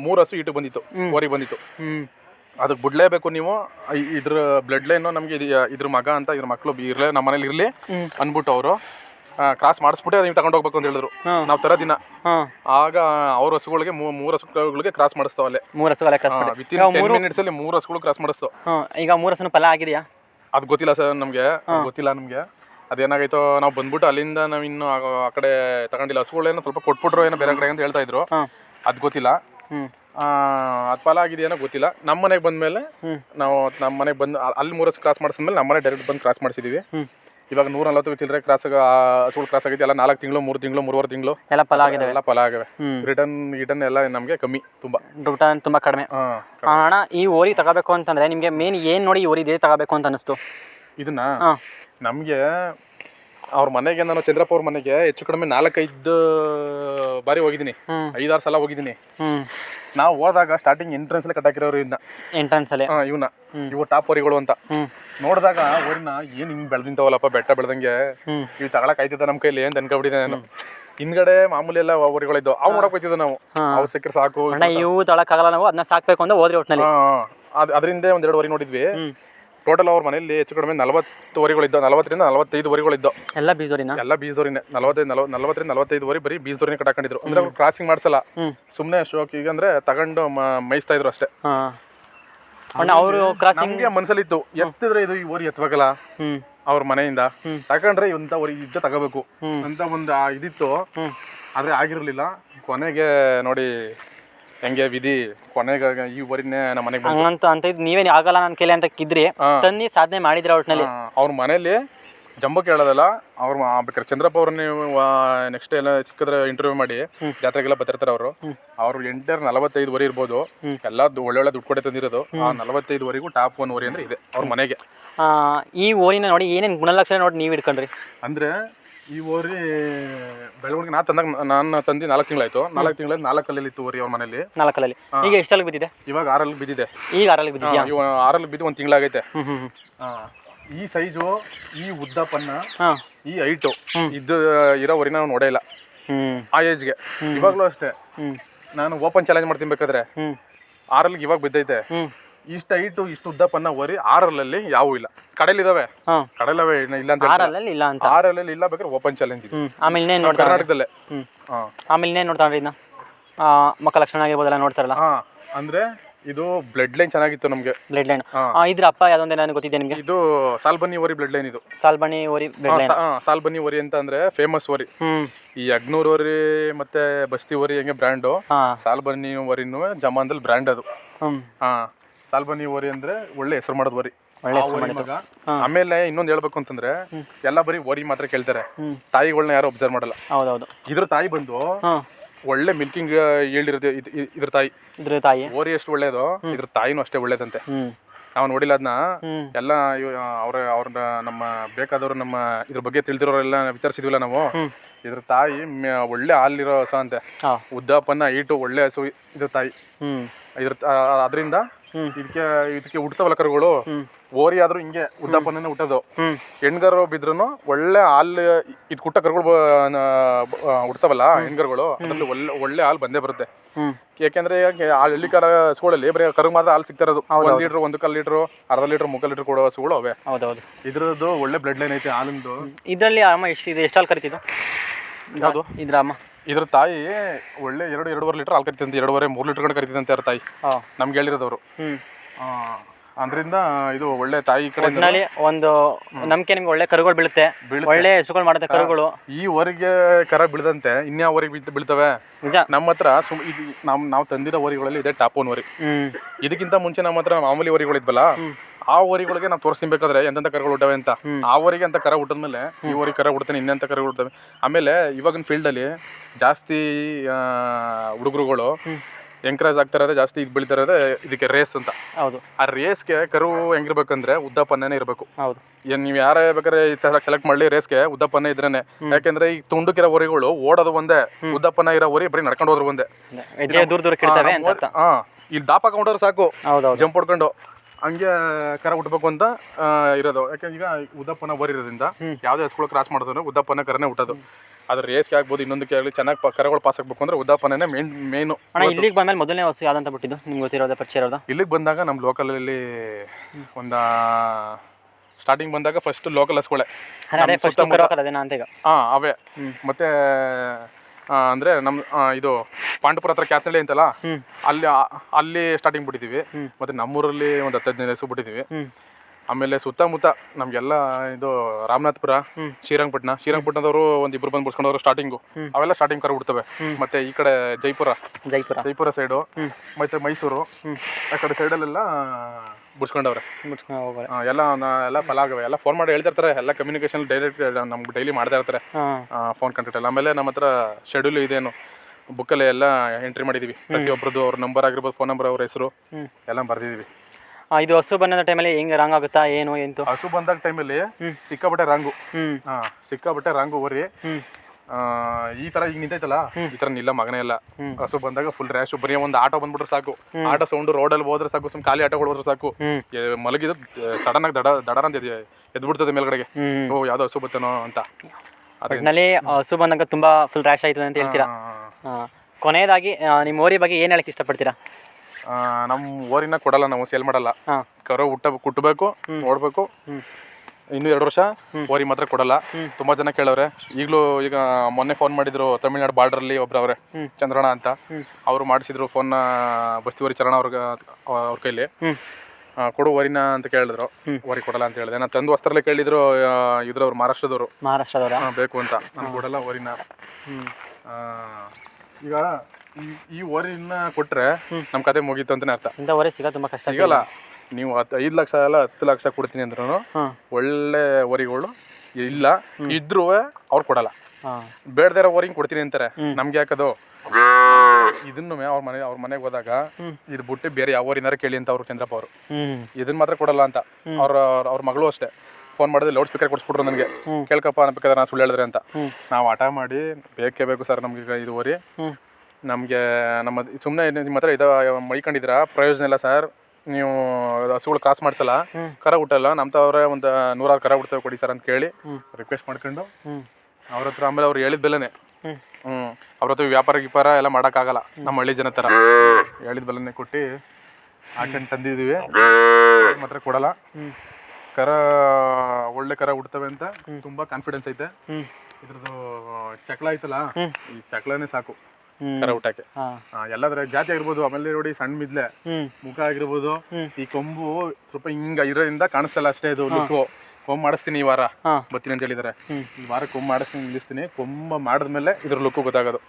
ಮೂರು ಹಸು ಇಟ್ಟು ಬಂದಿತ್ತು ಹೊರಗೆ ಬಂದಿತ್ತು. ಅದಕ್ಕೆ ಬಿಡ್ಲೇಬೇಕು ನೀವು. ಇದ್ರ ಬ್ಲಡ್ ಲೈನ್ ನಮಗೆ ಇದ್ರ ಮಗ ಅಂತ ಇದ್ರ ಮಕ್ಕಳು ಇರಲೇ ನಮ್ಮ ಮನೇಲಿ ಇರಲಿ ಅಂದ್ಬಿಟ್ಟು ಅವರು. ಕ್ರಾಸ್ ಮಾಡಿಸ್ಬಿಟ್ಟು ನೀವು ತಗೊಂಡು ಹೋಗ್ಬೇಕು ಅಂತ ಹೇಳಿದ್ರು. ನಾವು ತರ ದಿನ. ಆಗ ಅವ್ರ ಹಸುಗಳಿಗೆ ಮೂರು ಹಸುಗಳಿಗೆ ಕ್ರಾಸ್ ಮಾಡಿಸ್ತಾವ ಅಲ್ಲೇ. ಮೂರು ಹಸುಗಳ ಕ್ರಾಸ್ ಮಾಡಿ ವಿತಿನ್ ಟೆನ್ ಮಿನಿಟ್ಸ್ ಅಲ್ಲಿ ಮೂರು ಹಸುಗಳು ಕ್ರಾಸ್ ಮಾಡಿಸ್ತಾವ. ಈಗ ಮೂರು ಹಸುನು ಫಲ ಆಗಿದೆಯಾ? ಅದು ಗೊತ್ತಿಲ್ಲ ಸರ್ ನಮಗೆ. ಗೊತ್ತಿಲ್ಲ ನಮಗೆ. ಅದೇನಾಗೈತೋ ನಾವು ಬಂದ್ಬಿಟ್ಟು ಅಲ್ಲಿಂದ ನಾವು ಇನ್ನು ಆ ಆ ಕಡೆ ತಗೊಂಡಿಲ್ಲ. ಹಸುಗಳೇನೋ ಸ್ವಲ್ಪ ಕೊಟ್ಬಿಟ್ರು ಏನೋ ಬೇರೆ ಕಡೆ ಅಂತ ಹೇಳ್ತಾ ಇದ್ರು. ಅದು ಗೊತ್ತಿಲ್ಲ. ಅದು ಫಲ ಆಗಿದೆಯೇನೋ ಗೊತ್ತಿಲ್ಲ. ನಮ್ಮ ಮನೆಗೆ ಬಂದ್ಮೇಲೆ ನಾವು ನಮ್ಮ ಮನೆಗೆ ಬಂದು ಅ- ಅಲ್ಲಿ ಮೂರು ಕ್ರಾಸ್ ಮಾಡಿಸಿದ್ಮೇಲೆ ನಮ್ಮ ಮನೆ ಡೈರೆಕ್ಟ್ ಬಂದು ಕ್ರಾಸ್ ಮಾಡಿಸಿದೀವಿ. ಇವಾಗ ನೂರ ನಲ್ವತ್ತು ಚಿಲ್ಲರೆ ಕ್ರಾಸ್ ಹಸುಗಳು ಕ್ರಾಸ್ ಆಗೈತೆ. ಎಲ್ಲ ನಾಲ್ಕು ತಿಂಗಳು ಮೂರು ತಿಂಗಳು ಮೂರುವರೆ ತಿಂಗಳು. ಎಲ್ಲ ಫಲ ಆಗಿದೆ ಎಲ್ಲ ಫಲ ಆಗಿವೆ. ರಿಟರ್ನ್ ಗಿಟರ್ನ್ ಎಲ್ಲ ನಮಗೆ ಕಮ್ಮಿ ತುಂಬ. ರಿಟರ್ನ್ ತುಂಬ ಕಡಿಮೆ. ಹಾಂ ಆ, ಅಣ್ಣ ಈ ಓರಿ ತಗೋಬೇಕು ಅಂತಂದ್ರೆ ನಿಮಗೆ ಮೇನ್ ಏನು ನೋಡಿ ಈ ಓರಿ ಇದೇ ತಗೋಬೇಕು ಅಂತ ಅನಿಸ್ತು ಇದನ್ನ ಹಾಂ. ನಮಗೆ ಅವ್ರ ಮನೆಗೆ ನಾನು ಚಂದ್ರಪ್ಪ ಅವ್ರ ಮನೆಗೆ ಹೆಚ್ಚು ಕಡಿಮೆ ನಾಲ್ಕೈದು ಬಾರಿ ಹೋಗಿದ್ದೀನಿ. ಐದಾರು ಸಲ ಹೋಗಿದ್ದೀನಿ. ನಾವು ಹೋದಾಗ ಸ್ಟಾರ್ಟಿಂಗ್ ಎಂಟ್ರೆನ್ಸ್ ಅಲ್ಲಿ ಕಟ್ಟಾಕಿರೋರು ಇದನ್ನ ಎಂಟ್ರೆನ್ಸಲ್ಲಿ ಇವನ್ನ ಇವು ಟಾಪ್ ವರಿಗಳು ಅಂತ. ನೋಡಿದಾಗ ಅವ್ರನ್ನ ಏನ್ ಹಿಂಗ್ ಬೆಳೆದಿಂತವಲ್ಲಪ್ಪ ಬೆಟ್ಟ ಬೆಳೆದಂಗೆ. ಇವ್ ತಗೊಳಕ್ ಆಯ್ತದ ನಮ್ ಕೈಲಿ ಅಂತ ಅನ್ಕೊಬಿಟ್ಟಿದೆ ನಾನು. ಹಿಂದ್ಗಡೆ ಮಾಮೂಲಿ ಎಲ್ಲ ವರಿಗಳಿದ್ದು ಅವ್ ನೋಡಕ್ ಹೋಯ್ತಿದ್ದ ನಾವು. ಅವ್ ಸಿಕ್ಕರೆ ಸಾಕು ಇವು ಇವು ತಗೊಳಕ್ಕಾಗಲ್ಲ ನಾವು ಅದನ್ನ ಸಾಕ್ಬೇಕು ಅಂತ ಹೋದ್ರಿ ಒಟ್ಟಿನಲ್ಲಿ ಅದರಿಂದ ಒಂದೆರಡು ವರಿ ನೋಡಿದ್ವಿ. ಟೋಟಲ್ ಅವ್ರ ಮನೆಯಲ್ಲಿ ಹೆಚ್ಚು ಕಡಿಮೆ ನಲವತ್ತು ವರಿಗಳಿದ್ದ ನಲವತ್ತರಿಂದ ನಲವತ್ತೈದು ವರಿಗಳಿದ್ದ ಎಲ್ಲ ಬೀಜೋರಿನ? ಎಲ್ಲ ಬೀಜೋರಿನ. ನಲವತ್ತೈದು ನಲವ ನಲವತ್ತರಿಂದ ನಲವತ್ತೈದು ವರಿ ಬರೀ ಬೀಜದವ್ರಿನೇ ಕಟ್ಟಾಕೊಂಡಿದ್ರು ಅಂದ್ರೆ ಅವ್ರು ಕ್ರಾಸಿಂಗ್ ಮಾಡ್ಸಲ್ಲ. ಸುಮ್ಮನೆ ಶೋಕಿಗೆ ಅಂದ್ರೆ ತಗೊಂಡು ಮ- ಮೇಯಿಸ್ತಾ ಇದ್ರು ಅಷ್ಟೇ. ಅಣ್ಣ ಅವರು ಕ್ರಾಸಿಂಗ್ ಮನಸ್ಸಲ್ಲಿತ್ತು ಮನ್ಸಲ್ಲಿತ್ತು. ಎತ್ತಿದ್ರೆ ಇದು ಈ ಊರಿ ಎತ್ತಬೇಕಲ್ಲ ಅವ್ರ ಮನೆಯಿಂದ. ತಗೊಂಡ್ರೆ ಇಂಥ ವರಿ ಇದ್ದ ತಗೋಬೇಕು. ಅಂತ ಒಂದು ಇದಿತ್ತು. ಆದ್ರೆ ಆಗಿರಲಿಲ್ಲ. ಕೊನೆಗೆ ನೋಡಿ ಹೆಂಗೆ ವಿಧಿ ಕೊನೆಗೆ ಈ ಊರಿನೇ ನಮ್ಮ ಮನೆಗೆ ಬಂತು? ಹಂಗಂತ ಅಂತ ಇದ್ ನೀವೇ ಆಗಲ್ಲ ನನ್ನ ಕೈಲಿ ಅಂತ ಕಿದ್ರಿ ತನ್ನಿ ಸಾಧನೆ ಮಾಡಿದ್ರ ಒಟ್ಟಿನಲ್ಲಿ ಅವ್ರ ಮನೇಲಿ ಜಂಬ ಕೇಳೋದಲ್ಲ ಅವ್ರ ಮ- ಬೇಕಾದ್ರೆ ಚಂದ್ರಪ್ಪ ಅವ್ರನ್ನ ನೆಕ್ಸ್ಟ್ ಎಲ್ಲ ಸಿಕ್ಕಿದ್ರೆ ಇಂಟರ್ವ್ಯೂ ಮಾಡಿ ಜಾತ್ರೆಗೆಲ್ಲ ಬರ್ತಿರ್ತಾರೆ ಅವರು. ಅವ್ರು ಎಂಟರ್ ನಲವತ್ತೈದು ವರಿ ಇರ್ಬೋದು. ಎಲ್ಲ ದು- ಒಳ್ಳೊಳ್ಳೆ ದುಡ್ಡು ಕೊಡೆ ತಂದಿರೋದು. ಆ ನಲವತ್ತೈದು ವರೆಗೂ ಟಾಪ್ ಒನ್ ವರಿ ಅಂದ್ರೆ ಇದೆ ಅವ್ರ ಮನೆಗೆ. ಈ ಓರಿನ ನೋಡಿ ಏನೇನು ಗುಣಲಕ್ಷಣ ನೋಡಿ ನೀವು ಇಟ್ಕೊಂಡ್ರಿ? ಅಂದ್ರೆ ಈ ಓರಿ ಬೆಳವಣಿಗೆ ನಾ ತಂದಾಗ ನಾನು ತಂದು ನಾಲ್ಕು ತಿಂಗಳಾಯ್ತು. ನಾಲ್ಕು ತಿಂಗಳ ನಾಲ್ಕಲ್ಲಿ ಇತ್ತು ಓರಿ ಅವ್ರ ಮನೇಲಿ ನಾಲ್ಕಲ್ಲಿ ಈಗ ಎಷ್ಟಲ್ಲಿ ಬಿದ್ದಿದೆ? ಇವಾಗ ಆರಲ್ಲಿ ಬಿದ್ದಿದೆ. ಈಗ ಆರಲ್ಲಿ ಬಿದ್ದಿದೆ ಇವ ಆರಲ್ಲಿ ಬಿದ್ದು ಒಂದು ತಿಂಗಳಾಗೈತೆ. ಈ ಸೈಜು ಈ ಉದ್ದಪ್ಪನ್ನ ಈ ಹೈಟು ಇದು ಇರೋ ವರಿನ ನಾವು ನೋಡೇ ಇಲ್ಲ. ಆ ಏಜ್ಗೆ. ಇವಾಗಲೂ ಅಷ್ಟೇ. ನಾನು ಓಪನ್ ಚಾಲೆಂಜ್ ಮಾಡ್ತೀನಿ ಬೇಕಾದ್ರೆ. ಆರಲ್ಲಿ ಇವಾಗ ಬಿದ್ದೈತೆ. ಇಷ್ಟು ಹೈಟು ಇಷ್ಟು ಉದ್ದಪ್ಪನ್ನ ವರಿ ಆರಲ್ಲಿ ಯಾವೂ ಇಲ್ಲ. ಇದಾವೆ ಕಡೆಯಲ್ಲವೇ ಇನ್ನ ಇಲ್ಲ ಅಂತ ಹೇಳ್ತಾರೆ. ಆರಲ್ಲಲ್ಲಿ ಇಲ್ಲ ಅಂತ. ಆರಲ್ಲಿ ಇಲ್ಲ ಬೇಕಾದ್ರೆ ಓಪನ್ ಚಾಲೆಂಜ್ ಇದೆ. ಆಮೇಲೆ ಇನ್ನೇನು ನೋಡ್ತಾರೆ ಕರ್ನಾಟಕದಲ್ಲೇ. ಹ್ಞೂ ಹಾಂ. ಆಮೇಲೆ ಇನ್ನೇನು ನೋಡ್ತಾರೆ ಇದನ್ನ ಮಕ್ಕ ಲಕ್ಷಣ ಆಗಿರ್ಬೋದಲ್ಲ ನೋಡ್ತಾರಲ್ಲ? ಹಾ ಅಂದ್ರೆ ಇದು ಬ್ಲಡ್ ಲೈನ್ ಚೆನ್ನಾಗಿತ್ತು ನಮಗೆ. ಬ್ಲಡ್ ಲೈನ್ ಇದ್ರ ಅಪ್ಪ ಯಾವ್ದೊಂದೇ ನನಗೆ ಗೊತ್ತಿದೆ ನಿಮಗೆ? ಇದು ಸಾಲ್ಬನಿ ವರಿ ಬ್ಲಡ್ ಲೈನ್ ಇದು. ಸಾಲ್ಬನಿ ಓರಿ ಬ್ಲಡ್ ಲೈನ್ ಹಾ, ಸಾಲ್ಬನಿ ವರಿ ಅಂತ ಅಂದ್ರೆ ಫೇಮಸ್ ವರಿ ಹ್ಞೂ ಈ ಅಗ್ನೂರ್ ವರಿ ಮತ್ತೆ ಬಸ್ತಿ ವರಿ ಹೆಂಗೆ ಬ್ರ್ಯಾಂಡು ಹಾ. ಸಾಲ್ಬನಿ ವರಿನೂ ಜಮಾನ್ದಲ್ಲಿ ಬ್ರ್ಯಾಂಡ್ ಅದು. ಹ್ಞೂ ಹಾ. ಸಾಲ್ಬನಿ ಓರಿ ಅಂದ್ರೆ ಒಳ್ಳೆ ಹೆಸರು ಮಾಡೋದು ವರಿ. ಆಮೇಲೆ ಇನ್ನೊಂದು ಹೇಳ್ಬೇಕು ಅಂತಂದ್ರೆ ಎಲ್ಲ ಬರೀ ಓರಿ ಮಾತ್ರ ಕೇಳ್ತಾರೆ. ತಾಯಿಗಳನ್ನ ಯಾರು ಅಬ್ಸರ್ವ್ ಮಾಡಲ್ಲ. ಹೌದೌದು. ಇದ್ರ ತಾಯಿ ಬಂದು ಒಳ್ಳೆ ಮಿಲ್ಕಿಂಗ್ ಹೇಳಿರೋದು ಇದ್ರ ತಾಯಿ. ಇದ್ರ ತಾಯಿ. ಓರಿ ಎಷ್ಟು ಒಳ್ಳೇದು ಇದ್ರ ತಾಯಿನೂ ಅಷ್ಟೇ ಒಳ್ಳೇದಂತೆ. ನಾವು ನೋಡಿಲ್ಲ ಅದನ್ನ. ಎಲ್ಲ ಅವ್ರ ಅವ್ರ ನಮ್ಮ ಬೇಕಾದವರು ನಮ್ಮ ಇದ್ರ ಬಗ್ಗೆ ತಿಳಿದಿರೋರೆಲ್ಲ ವಿಚಾರಿಸಿದ್ವಿಲ್ಲ ನಾವು. ಇದ್ರ ತಾಯಿ ಮ್ಯ- ಒಳ್ಳೆ ಹಾಲಿರೋ ಹಸ ಅಂತೆ. ಉದ್ದಾಪನ್ನ ಈಟು ಒಳ್ಳೆ ಹಸು ಇದ್ರ ತಾಯಿ. ಇದ್ರ ಅದರಿಂದ ಇದಕ್ಕೆ ಇದಕ್ಕೆ ಹುಡ್ತಾವಲ್ಲ ಕರುಗಳು ಓರಿ ಆದ್ರೂ ಹಿಂಗೆ ಉದ್ದಪ್ಪನೇ ಹುಟ್ಟೋದು ಹೆಣ್ಗರು ಬಿದ್ರು ಒಳ್ಳೆ ಹಾಲು ಇದು ಕುಟ್ಟ ಕರುಗಳು ಹುಡ್ತಾವಲ್ಲ ಹೆಣ್ಗರುಗಳು ಅದ್ರಲ್ಲಿ ಒಳ್ಳೆ ಒಳ್ಳೆ ಹಾಲು ಬಂದೇ ಬರುತ್ತೆ. ಯಾಕೆಂದ್ರೆ ಹಳ್ಳಿ ಕರ ಹಸುಗಳಲ್ಲಿ ಬರೀ ಕರು ಮಾತ್ರ ಹಾಲು ಸಿಗ್ತಾ ಇರೋದು ಒಂದು ಲೀಟ್ರ್ ಒಂದು ಕಾಲು ಲೀಟ್ರು ಅರ್ಧ ಲೀಟ್ರ್ ಮುಕ್ಕಾಲು ಲೀಟ್ರ್ ಕೊಡೋ ಹಸುಗಳು ಅವೆ. ಹೌದೌದು. ಇದ್ರದ್ದು ಒಳ್ಳೆ ಬ್ಲಡ್ ಲೈನ್ ಐತೆ ಹಾಲಿಂದು. ಇದರಲ್ಲಿ ಅಮ್ಮ ಎಷ್ಟು ಇದೆ ಎಷ್ಟು ಹಾಲು ಕರಿತಿದ್ದು? ಯಾವುದು? ಇದ್ರ ಅಮ್ಮ ಇದ್ರ ತಾಯಿ ಒಳ್ಳೆ ಎರಡು ಎರಡೂವರೆ ಲೀಟರ್ ಹಾಲು ಕರಿತಂತೆ ಎರಡೂವರೆ ಮೂರು ಲೀಟರ್ ಕಡೆ ಕರಿತಿದ್ದಂತೆ ಅವ್ರ ತಾಯಿ. ನಮ್ಗೆ ಹೇಳಿರೋದವ್ರು. ಹ್ಞೂ ಅದರಿಂದ ಇದು ಒಳ್ಳೆ ತಾಯಿ ಕಡೆ ಒಟ್ಟಿನಲ್ಲಿ ಒಂದು ನಂಬಿಕೆ ನಿಮ್ಗೆ ಒಳ್ಳೆ ಕರುಗಳು ಬೀಳುತ್ತೆ. ಒಳ್ಳೆ ಹೆಸುಗಳು ಮಾಡುತ್ತೆ ಕರುಗಳು. ಈ ವರಿಗೆ ಕರ ಬೀಳದಂತೆ ಇನ್ಯಾವ ಬೀಳ್ತ ಬೀಳ್ತವೆ? ನಿಜ. ನಮ್ಮ ಹತ್ರ ಸುಮ್ ಇದು ನಮ್ ನಾವು ತಂದಿರೋ ವರಿಗಳಲ್ಲಿ ಇದೆ ಟಾಪ್ ಒನ್ ವರಿ ಹ್ಮ್. ಇದಕ್ಕಿಂತ ಮುಂಚೆ ನಮ್ಮ ಹತ್ರ ಮಾಮೂಲಿ ವರಿಗಳು ಇದ್ವಲ್ಲ ಆ ವರಿಗಳಿಗೆ ನಾವು ತೋರಿಸ್ಬೇಕಾದ್ರೆ ಎಂತೆಂಥ ಕರಗಳು ಹುಟ್ಟವೆ ಅಂತ. ಆ ವರಿಗೆ ಅಂತ ಕರ ಹುಟ್ಟಿದ್ಮೇಲೆ ಈ ವರಿ ಕರ ಹುಡ್ತಾನೆ ಇನ್ನೆಂತ ಕರುಗಳು ಹುಡ್ತವೆ? ಆಮೇಲೆ ಇವಾಗಿನ ಫೀಲ್ಡಲ್ಲಿ ಜಾಸ್ತಿ ಹುಡುಗರುಗಳು ಎಂಕರೇಜ್ ಆಗ್ತಾ ಇರೋದೇ ಜಾಸ್ತಿ ಇದು ಬೀಳ್ತಾ ಇರೋದೇ ಇದಕ್ಕೆ ರೇಸ್ ಅಂತ. ಹೌದು. ಆ ರೇಸ್ಗೆ ಕರು ಹೆಂಗಿರ್ಬೇಕಂದ್ರೆ ಉದ್ದಪ್ಪನೇ ಇರಬೇಕು. ಹೌದು. ಏನ್ ನೀವು ಯಾರೇ ಬೇಕಾದ್ರೆ ಸೆಲೆಕ್ಟ್ ಸೆಲೆಕ್ಟ್ ಮಾಡಲಿ ರೇಸ್ಗೆ ಉದ್ದಪ್ಪನ ಇದ್ರೇನೆ. ಯಾಕಂದ್ರೆ ಈ ತುಂಡುಕಿರೋ ಹೊರಿಗಳು ಓಡೋದು ಒಂದೇ ಉದ್ದಪ್ಪನ ಇರೋ ಹೊರಿ ಬರೀ ನಡ್ಕೊಂಡು ಹೋದ್ರು ಒಂದೇ. ದೂರ ದೂರ ಹಾ ಇಲ್ಲಿ ದಾಪ ಹಾಕೊಂಡ್ರೆ ಸಾಕು. ಜಂಪ್ ಹೊಡ್ಕೊಂಡು. ಹಂಗೆ ಕರ ಹುಟ್ಟಬೇಕು ಅಂತ ಆ, ಇರೋದು. ಯಾಕಂದ್ರೆ ಈಗ ಉದ್ದಪ್ಪನ ಇರೋದ್ರಿಂದ ಯಾವುದೇ ಹಸ್ಗಳು ಕ್ರಾಸ್ ಮಾಡಿದ್ರು ಉದ್ದಪ್ಪನ ಕರನೇ ಹುಟ್ಟೋದು ಅದ್ರ ರೇಸ್ಗೆ ಆಗ್ಬೋದು ಇನ್ನೊಂದಕ್ಕೆ ಆಗಲಿ ಚೆನ್ನಾಗಿ ಕರಗಳು ಪಾಸ್ ಆಗ್ಬೇಕು ಅಂದ್ರೆ ಉದ್ದಪ್ಪನೇ ಮೇನ್ ಮೇನು ಅಣ್ಣ ಇಲ್ಲಿಗೆ ಬಂದ್ಮೇಲೆ ಮೊದಲನೇ ವಸ್ತು ಯಾವ್ದಂತ ಬಿಟ್ಟಿದ್ದು? ನಿಮ್ಗೆ ಗೊತ್ತಿರೋದ ಪರಿಚಯ ಇರೋದು? ಇಲ್ಲಿಗೆ ಬಂದಾಗ ನಮ್ಮ ಲೋಕಲಲ್ಲಿ ಒಂದು ಸ್ಟಾರ್ಟಿಂಗ್ ಬಂದಾಗ ಫಸ್ಟ್ ಲೋಕಲ್ ಹಸ್ಗಳೇ ಅದೇ ಫಸ್ಟ್ ಅದೇನಾ ಅಂತ ಈಗ ಹಾಂ ಅವೇ. ಮತ್ತೆ ಅಂದ್ರೆ ನಮ್ಮ ಇದು ಪಾಂಡಪುರ ಹತ್ರ ಕ್ಯಾತ್ನಳ್ಳಿ ಅಂತಲ್ಲ ಅಲ್ಲಿ ಅಲ್ಲಿ ಸ್ಟಾರ್ಟಿಂಗ್ ಬಿಟ್ಟಿದ್ದೀವಿ ಮತ್ತೆ ನಮ್ಮೂರಲ್ಲಿ ಒಂದು ಹತ್ತು ಹದಿನೈದು ಹೆಸರು ಬಿಟ್ಟಿದ್ದೀವಿ ಆಮೇಲೆ ಸುತ್ತಮುತ್ತ ನಮಗೆಲ್ಲ ಇದು ರಾಮನಾಥಪುರ ಶ್ರೀರಂಗಪಟ್ಟಣ ಶ್ರೀರಂಗಪಟ್ಟಣದವರು ಒಂದು ಇಬ್ಬರು ಬಂದು ಬಿಡ್ಸ್ಕೊಂಡವ್ರು ಸ್ಟಾರ್ಟಿಂಗು ಅವೆಲ್ಲ ಸ್ಟಾರ್ಟಿಂಗ್ ಕರ್ ಬಿಡ್ತವೆ. ಮತ್ತೆ ಈ ಕಡೆ ಜೈಪುರ. ಜೈಪುರ. ಜೈಪುರ ಸೈಡು ಮತ್ತೆ ಮೈಸೂರು. ಆ ಕಡೆ ಸೈಡಲ್ಲೆಲ್ಲ ಬಿಡ್ಸ್ಕೊಂಡವ್ರೆ ಮುಚ್ಕೊಂಡು ಹೋಗೋರೆ. ಆ, ಎಲ್ಲ ನಾ- ಎಲ್ಲ ಫಲ ಆಗವೆ. ಎಲ್ಲ ಫೋನ್ ಮಾಡಿ ಹೇಳ್ತಿರ್ತಾರೆ ಎಲ್ಲ ಕಮ್ಯುನಿಕೇಶನ್ ಡೈರೆಕ್ಟ್ ನಮ್ಗೆ ಡೈಲಿ ಮಾಡ್ತಾ ಇರ್ತಾರೆ. ಹಾಂ. ಫೋನ್ ಕಾಂಟ್ಯಾಕ್ಟ್ ಎಲ್ಲ ಆಮೇಲೆ ನಮ್ಮ ಹತ್ರ ಶೆಡ್ಯೂಲ್ ಇದೇನು. ಬುಕ್ಕಲ್ಲಿ ಎಲ್ಲ ಎಂಟ್ರಿ ಮಾಡಿದ್ದೀವಿ ಪ್ರತಿಯೊಬ್ಬರದ್ದು ಅವ್ರ ನಂಬರ್ ಆಗಿರ್ಬೋದು ಫೋನ್ ನಂಬರ್ ಅವ್ರ ಹೆಸರು. ಎಲ್ಲ ಬರ್ದಿದೀವಿ. ಇದು ಹಸು ಬಂದ ಟೈಮಲ್ಲಿ ಹೆಂಗೆ ರಾಂಗ್ ಆಗುತ್ತಾ ಏನು ಎಂತು? ಹಸು ಬಂದಾಗ ಟೈಮಲ್ಲಿ ಸಿಕ್ಕಾಬಟ್ಟೆ ರಾಂಗು ಹ್ಞೂ ಹಾ ಸಿಕ್ಕಾಬಟ್ಟೆ ರಾಂಗು ಓರಿ ಈ ತರ ಈಗ ನಿಂತೈತಲ್ಲ? ಈ ತರ ನಿಲ್ಲ ಮಗನೇ ಇಲ್ಲ. ಹಸು ಬಂದಾಗ ಫುಲ್ ರ್ಯಾಶ್ ಬರೀ ಒಂದು ಆಟೋ ಬಂದ್ಬಿಟ್ರೆ ಸಾಕು. ಆಟೋ ಸೌಂಡ್ ರೋಡಲ್ಲಿ ಹೋದ್ರೆ ಸಾಕು ಸುಮ್ ಖಾಲಿ ಆಟೋ ಹೋದ್ರೆ ಸಾಕು. ಮಲಗಿದ ಸಡನ್ ಆಗಿ ದಡ ದಡ ಅಂತ ಎದ್- ಎದ್ಬಿಡ್ತದೆ ಮೇಲ್ಗಡೆಗೆ. ಓ ಯಾವ್ದೋ ಹಸು ಬತ್ತನೋ ಅಂತ. ಒಟ್ಟಿನಲ್ಲಿ ಹಸು ಬಂದಾಗ ತುಂಬಾ ಫುಲ್ ರ್ಯಾಶ್ ಆಯ್ತು ಅಂತ ಹೇಳ್ತೀರಾ? ಕೊನೆಯದಾಗಿ ನಿಮ್ಮ ಓರಿ ಬಗ್ಗೆ ಏನು ಹೇಳಕ್ಕೆ ಇಷ್ಟಪಡ್ತೀರಾ? ನಮ್ಮ ಓರಿನ ಕೊಡಲ್ಲ ನಾವು ಸೇಲ್ ಮಾಡಲ್ಲ. ಕರೋ ಕರು ಹುಟ್ಟ ಕುಟ್ಟಬೇಕು ನೋಡ್ಬೇಕು. ಇನ್ನು ಎರಡು ವರ್ಷ ಓರಿ ಮಾತ್ರ ಕೊಡಲ್ಲ. ತುಂಬಾ ಜನ ಕೇಳವ್ರೆ ಈಗಲೂ ಈಗ ಮೊನ್ನೆ ಫೋನ್ ಮಾಡಿದ್ರು ತಮಿಳ್ನಾಡು ಬಾರ್ಡ್ರಲ್ಲಿ ಒಬ್ರು ಅವ್ರೆ ಚಂದ್ರಣ್ಣ ಅಂತ. ಅವರು ಮಾಡಿಸಿದ್ರು ಫೋನ್ನ ಬಸ್ತಿವರಿ ಚರಣ ಅವ್ರಿಗೆ ಅವ್ರ ಕೈಲಿ. ಕೊಡು ವರಿನ ಅಂತ ಕೇಳಿದ್ರು. ವರಿ ಕೊಡಲ್ಲ ಅಂತ ಹೇಳಿದೆ. ನಾನು ತಂದು ವಸ್ತ್ರಲ್ಲೇ ಕೇಳಿದ್ರು ಇದ್ರವ್ರು ಮಹಾರಾಷ್ಟ್ರದವರು. ಮಹಾರಾಷ್ಟ್ರದವರ? ಬೇಕು ಅಂತ. ನಾನು ಕೊಡಲ್ಲ ವರಿನ ಈಗ ಈ ಈ ವರಿನ ಕೊಟ್ರೆ ನಮ್ಮ ಕತೆ ಮುಗೀತು ಅಂತಾನೆ ಅರ್ಥ. ಇಂಥ ಸಿಗೋದು ತುಂಬ ಕಷ್ಟ ಸಿಗಲ್ಲ. ನೀವು ಹತ್ತು ಐದು ಲಕ್ಷ ಅಲ್ಲ ಹತ್ತು ಲಕ್ಷ ಕೊಡ್ತೀನಿ ಅಂದ್ರೂ ಒಳ್ಳೆ ವರಿಗಳು ಇಲ್ಲ. ಇದ್ರೂ ಅವ್ರು ಕೊಡಲ್ಲ. ಬೇಡದಿರೋ ಬೇಡದೇ ಇರೋ ವರಿಂಗ್ ಕೊಡ್ತೀನಿ ಅಂತಾರೆ. ನಮ್ಗೆ ಯಾಕದು ಇದನ್ನು ಅವ್ರ ಮನೆ ಅವ್ರ ಮನೆಗೆ ಹೋದಾಗ ಇದು ಬಿಟ್ಟು ಬೇರೆ ಯಾವ ಊರಿನಾರ ಕೇಳಿ ಅಂತ ಅವ್ರು ಚಂದ್ರಪ್ಪ ಅವರು. ಇದನ್ನ ಮಾತ್ರ ಕೊಡಲ್ಲ ಅಂತ. ಅವ್ರ ಅವ್ರ ಮಗಳು ಅಷ್ಟೇ. ಫೋನ್ ಮಾಡಿದ್ರೆ ಲೌಡ್ ಸ್ಪೀಕರ್ ಕೊಡಿಸ್ಬಿಟ್ರು ನನಗೆ. ಕೇಳ್ಕಪ್ಪ ಅನ್ಬೇಕಾದ್ರೆ ನಾನು ಸುಳ್ಳು ಹೇಳಿದ್ರೆ ಅಂತ. ನಾವು ಹಠ ಮಾಡಿ ಬೇಕೇ ಬೇಕು ಸರ್ ನಮ್ಗೆ ಈಗ ಇದು ವರಿ. ಹ್ಞೂ ನಮಗೆ ನಮ್ಮ ಸುಮ್ಮನೆ ನಿಮ್ಮ ಹತ್ರ ಇದು ಮೈಕೊಂಡಿದ್ದೀರಾ? ಪ್ರಯೋಜನ ಇಲ್ಲ ಸರ್. ನೀವು ಹಸುಗಳು ಕ್ರಾಸ್ ಮಾಡಿಸಲ್ಲ ಕರ ಹುಟ್ಟಲ್ಲ ನಮ್ಮ ತವರೇ ಒಂದು ನೂರಾರು ಕರ ಹುಡ್ತೇವೆ ಕೊಡಿ ಸರ್ ಅಂತ ಕೇಳಿ ರಿಕ್ವೆಸ್ಟ್ ಮಾಡ್ಕೊಂಡು ಅವ್ರ ಹತ್ರ ಆಮೇಲೆ ಅವ್ರು ಹೇಳಿದ ಬೆಲೆನೆ. ಹ್ಞೂ ಅವ್ರ ಹತ್ರ ವ್ಯಾಪಾರ ಗಿಪಾರ ಎಲ್ಲ ಮಾಡೋಕ್ಕಾಗಲ್ಲ ನಮ್ಮ ಹಳ್ಳಿ ಜನ ಥರ ಹೇಳಿದ ಬೆಲೆನೆ ಕೊಟ್ಟು ಹಾಕೊಂಡು ತಂದಿದ್ದೀವಿ. ಮಾತ್ರ ಕೊಡಲ್ಲ. ಕರ ಒಳ್ಳೆ ಕರ ಹುಡ್ತವೆ ಅಂತ ತುಂಬ ಕಾನ್ಫಿಡೆನ್ಸ್ ಐತೆ. ಇದ್ರದ್ದು ಚಕ್ಲ ಐತಲ್ಲ ಈ ಚಕ್ಲನೇ ಸಾಕು. ಕರ ಊಟಕ್ಕೆ. ಎಲ್ಲಾದ್ರೆ ಜಾತಿ ಆಗಿರ್ಬೋದು ಆಮೇಲೆ ನೋಡಿ ಸಣ್ಣ ಮಿದ್ಲೆ ಮುಖ ಆಗಿರ್ಬೋದು ಈ ಕೊಂಬು ಸ್ವಲ್ಪ ಹಿಂಗ ಇರೋದ್ರಿಂದ ಕಾಣಿಸಲ್ಲ ಅಷ್ಟೇ ಇದು ಲುಕ್ಕು ಕೊಂಬ್ ಮಾಡಿಸ್ತೀನಿ ಈ ವಾರ. ಬರ್ತೀನಿ ಅಂತ ಹೇಳಿದಾರೆ. ಈ ವಾರ ಕೊಂಬ್ ಮಾಡಿಸ್ತೀನಿ ನಿಲ್ಲಿಸ್ತೀನಿ. ಕೊಂಬ ಮಾಡಿದ್ಮೇಲೆ ಇದ್ರ ಲುಕ್ಕು ಗೊತ್ತಾಗೋದು.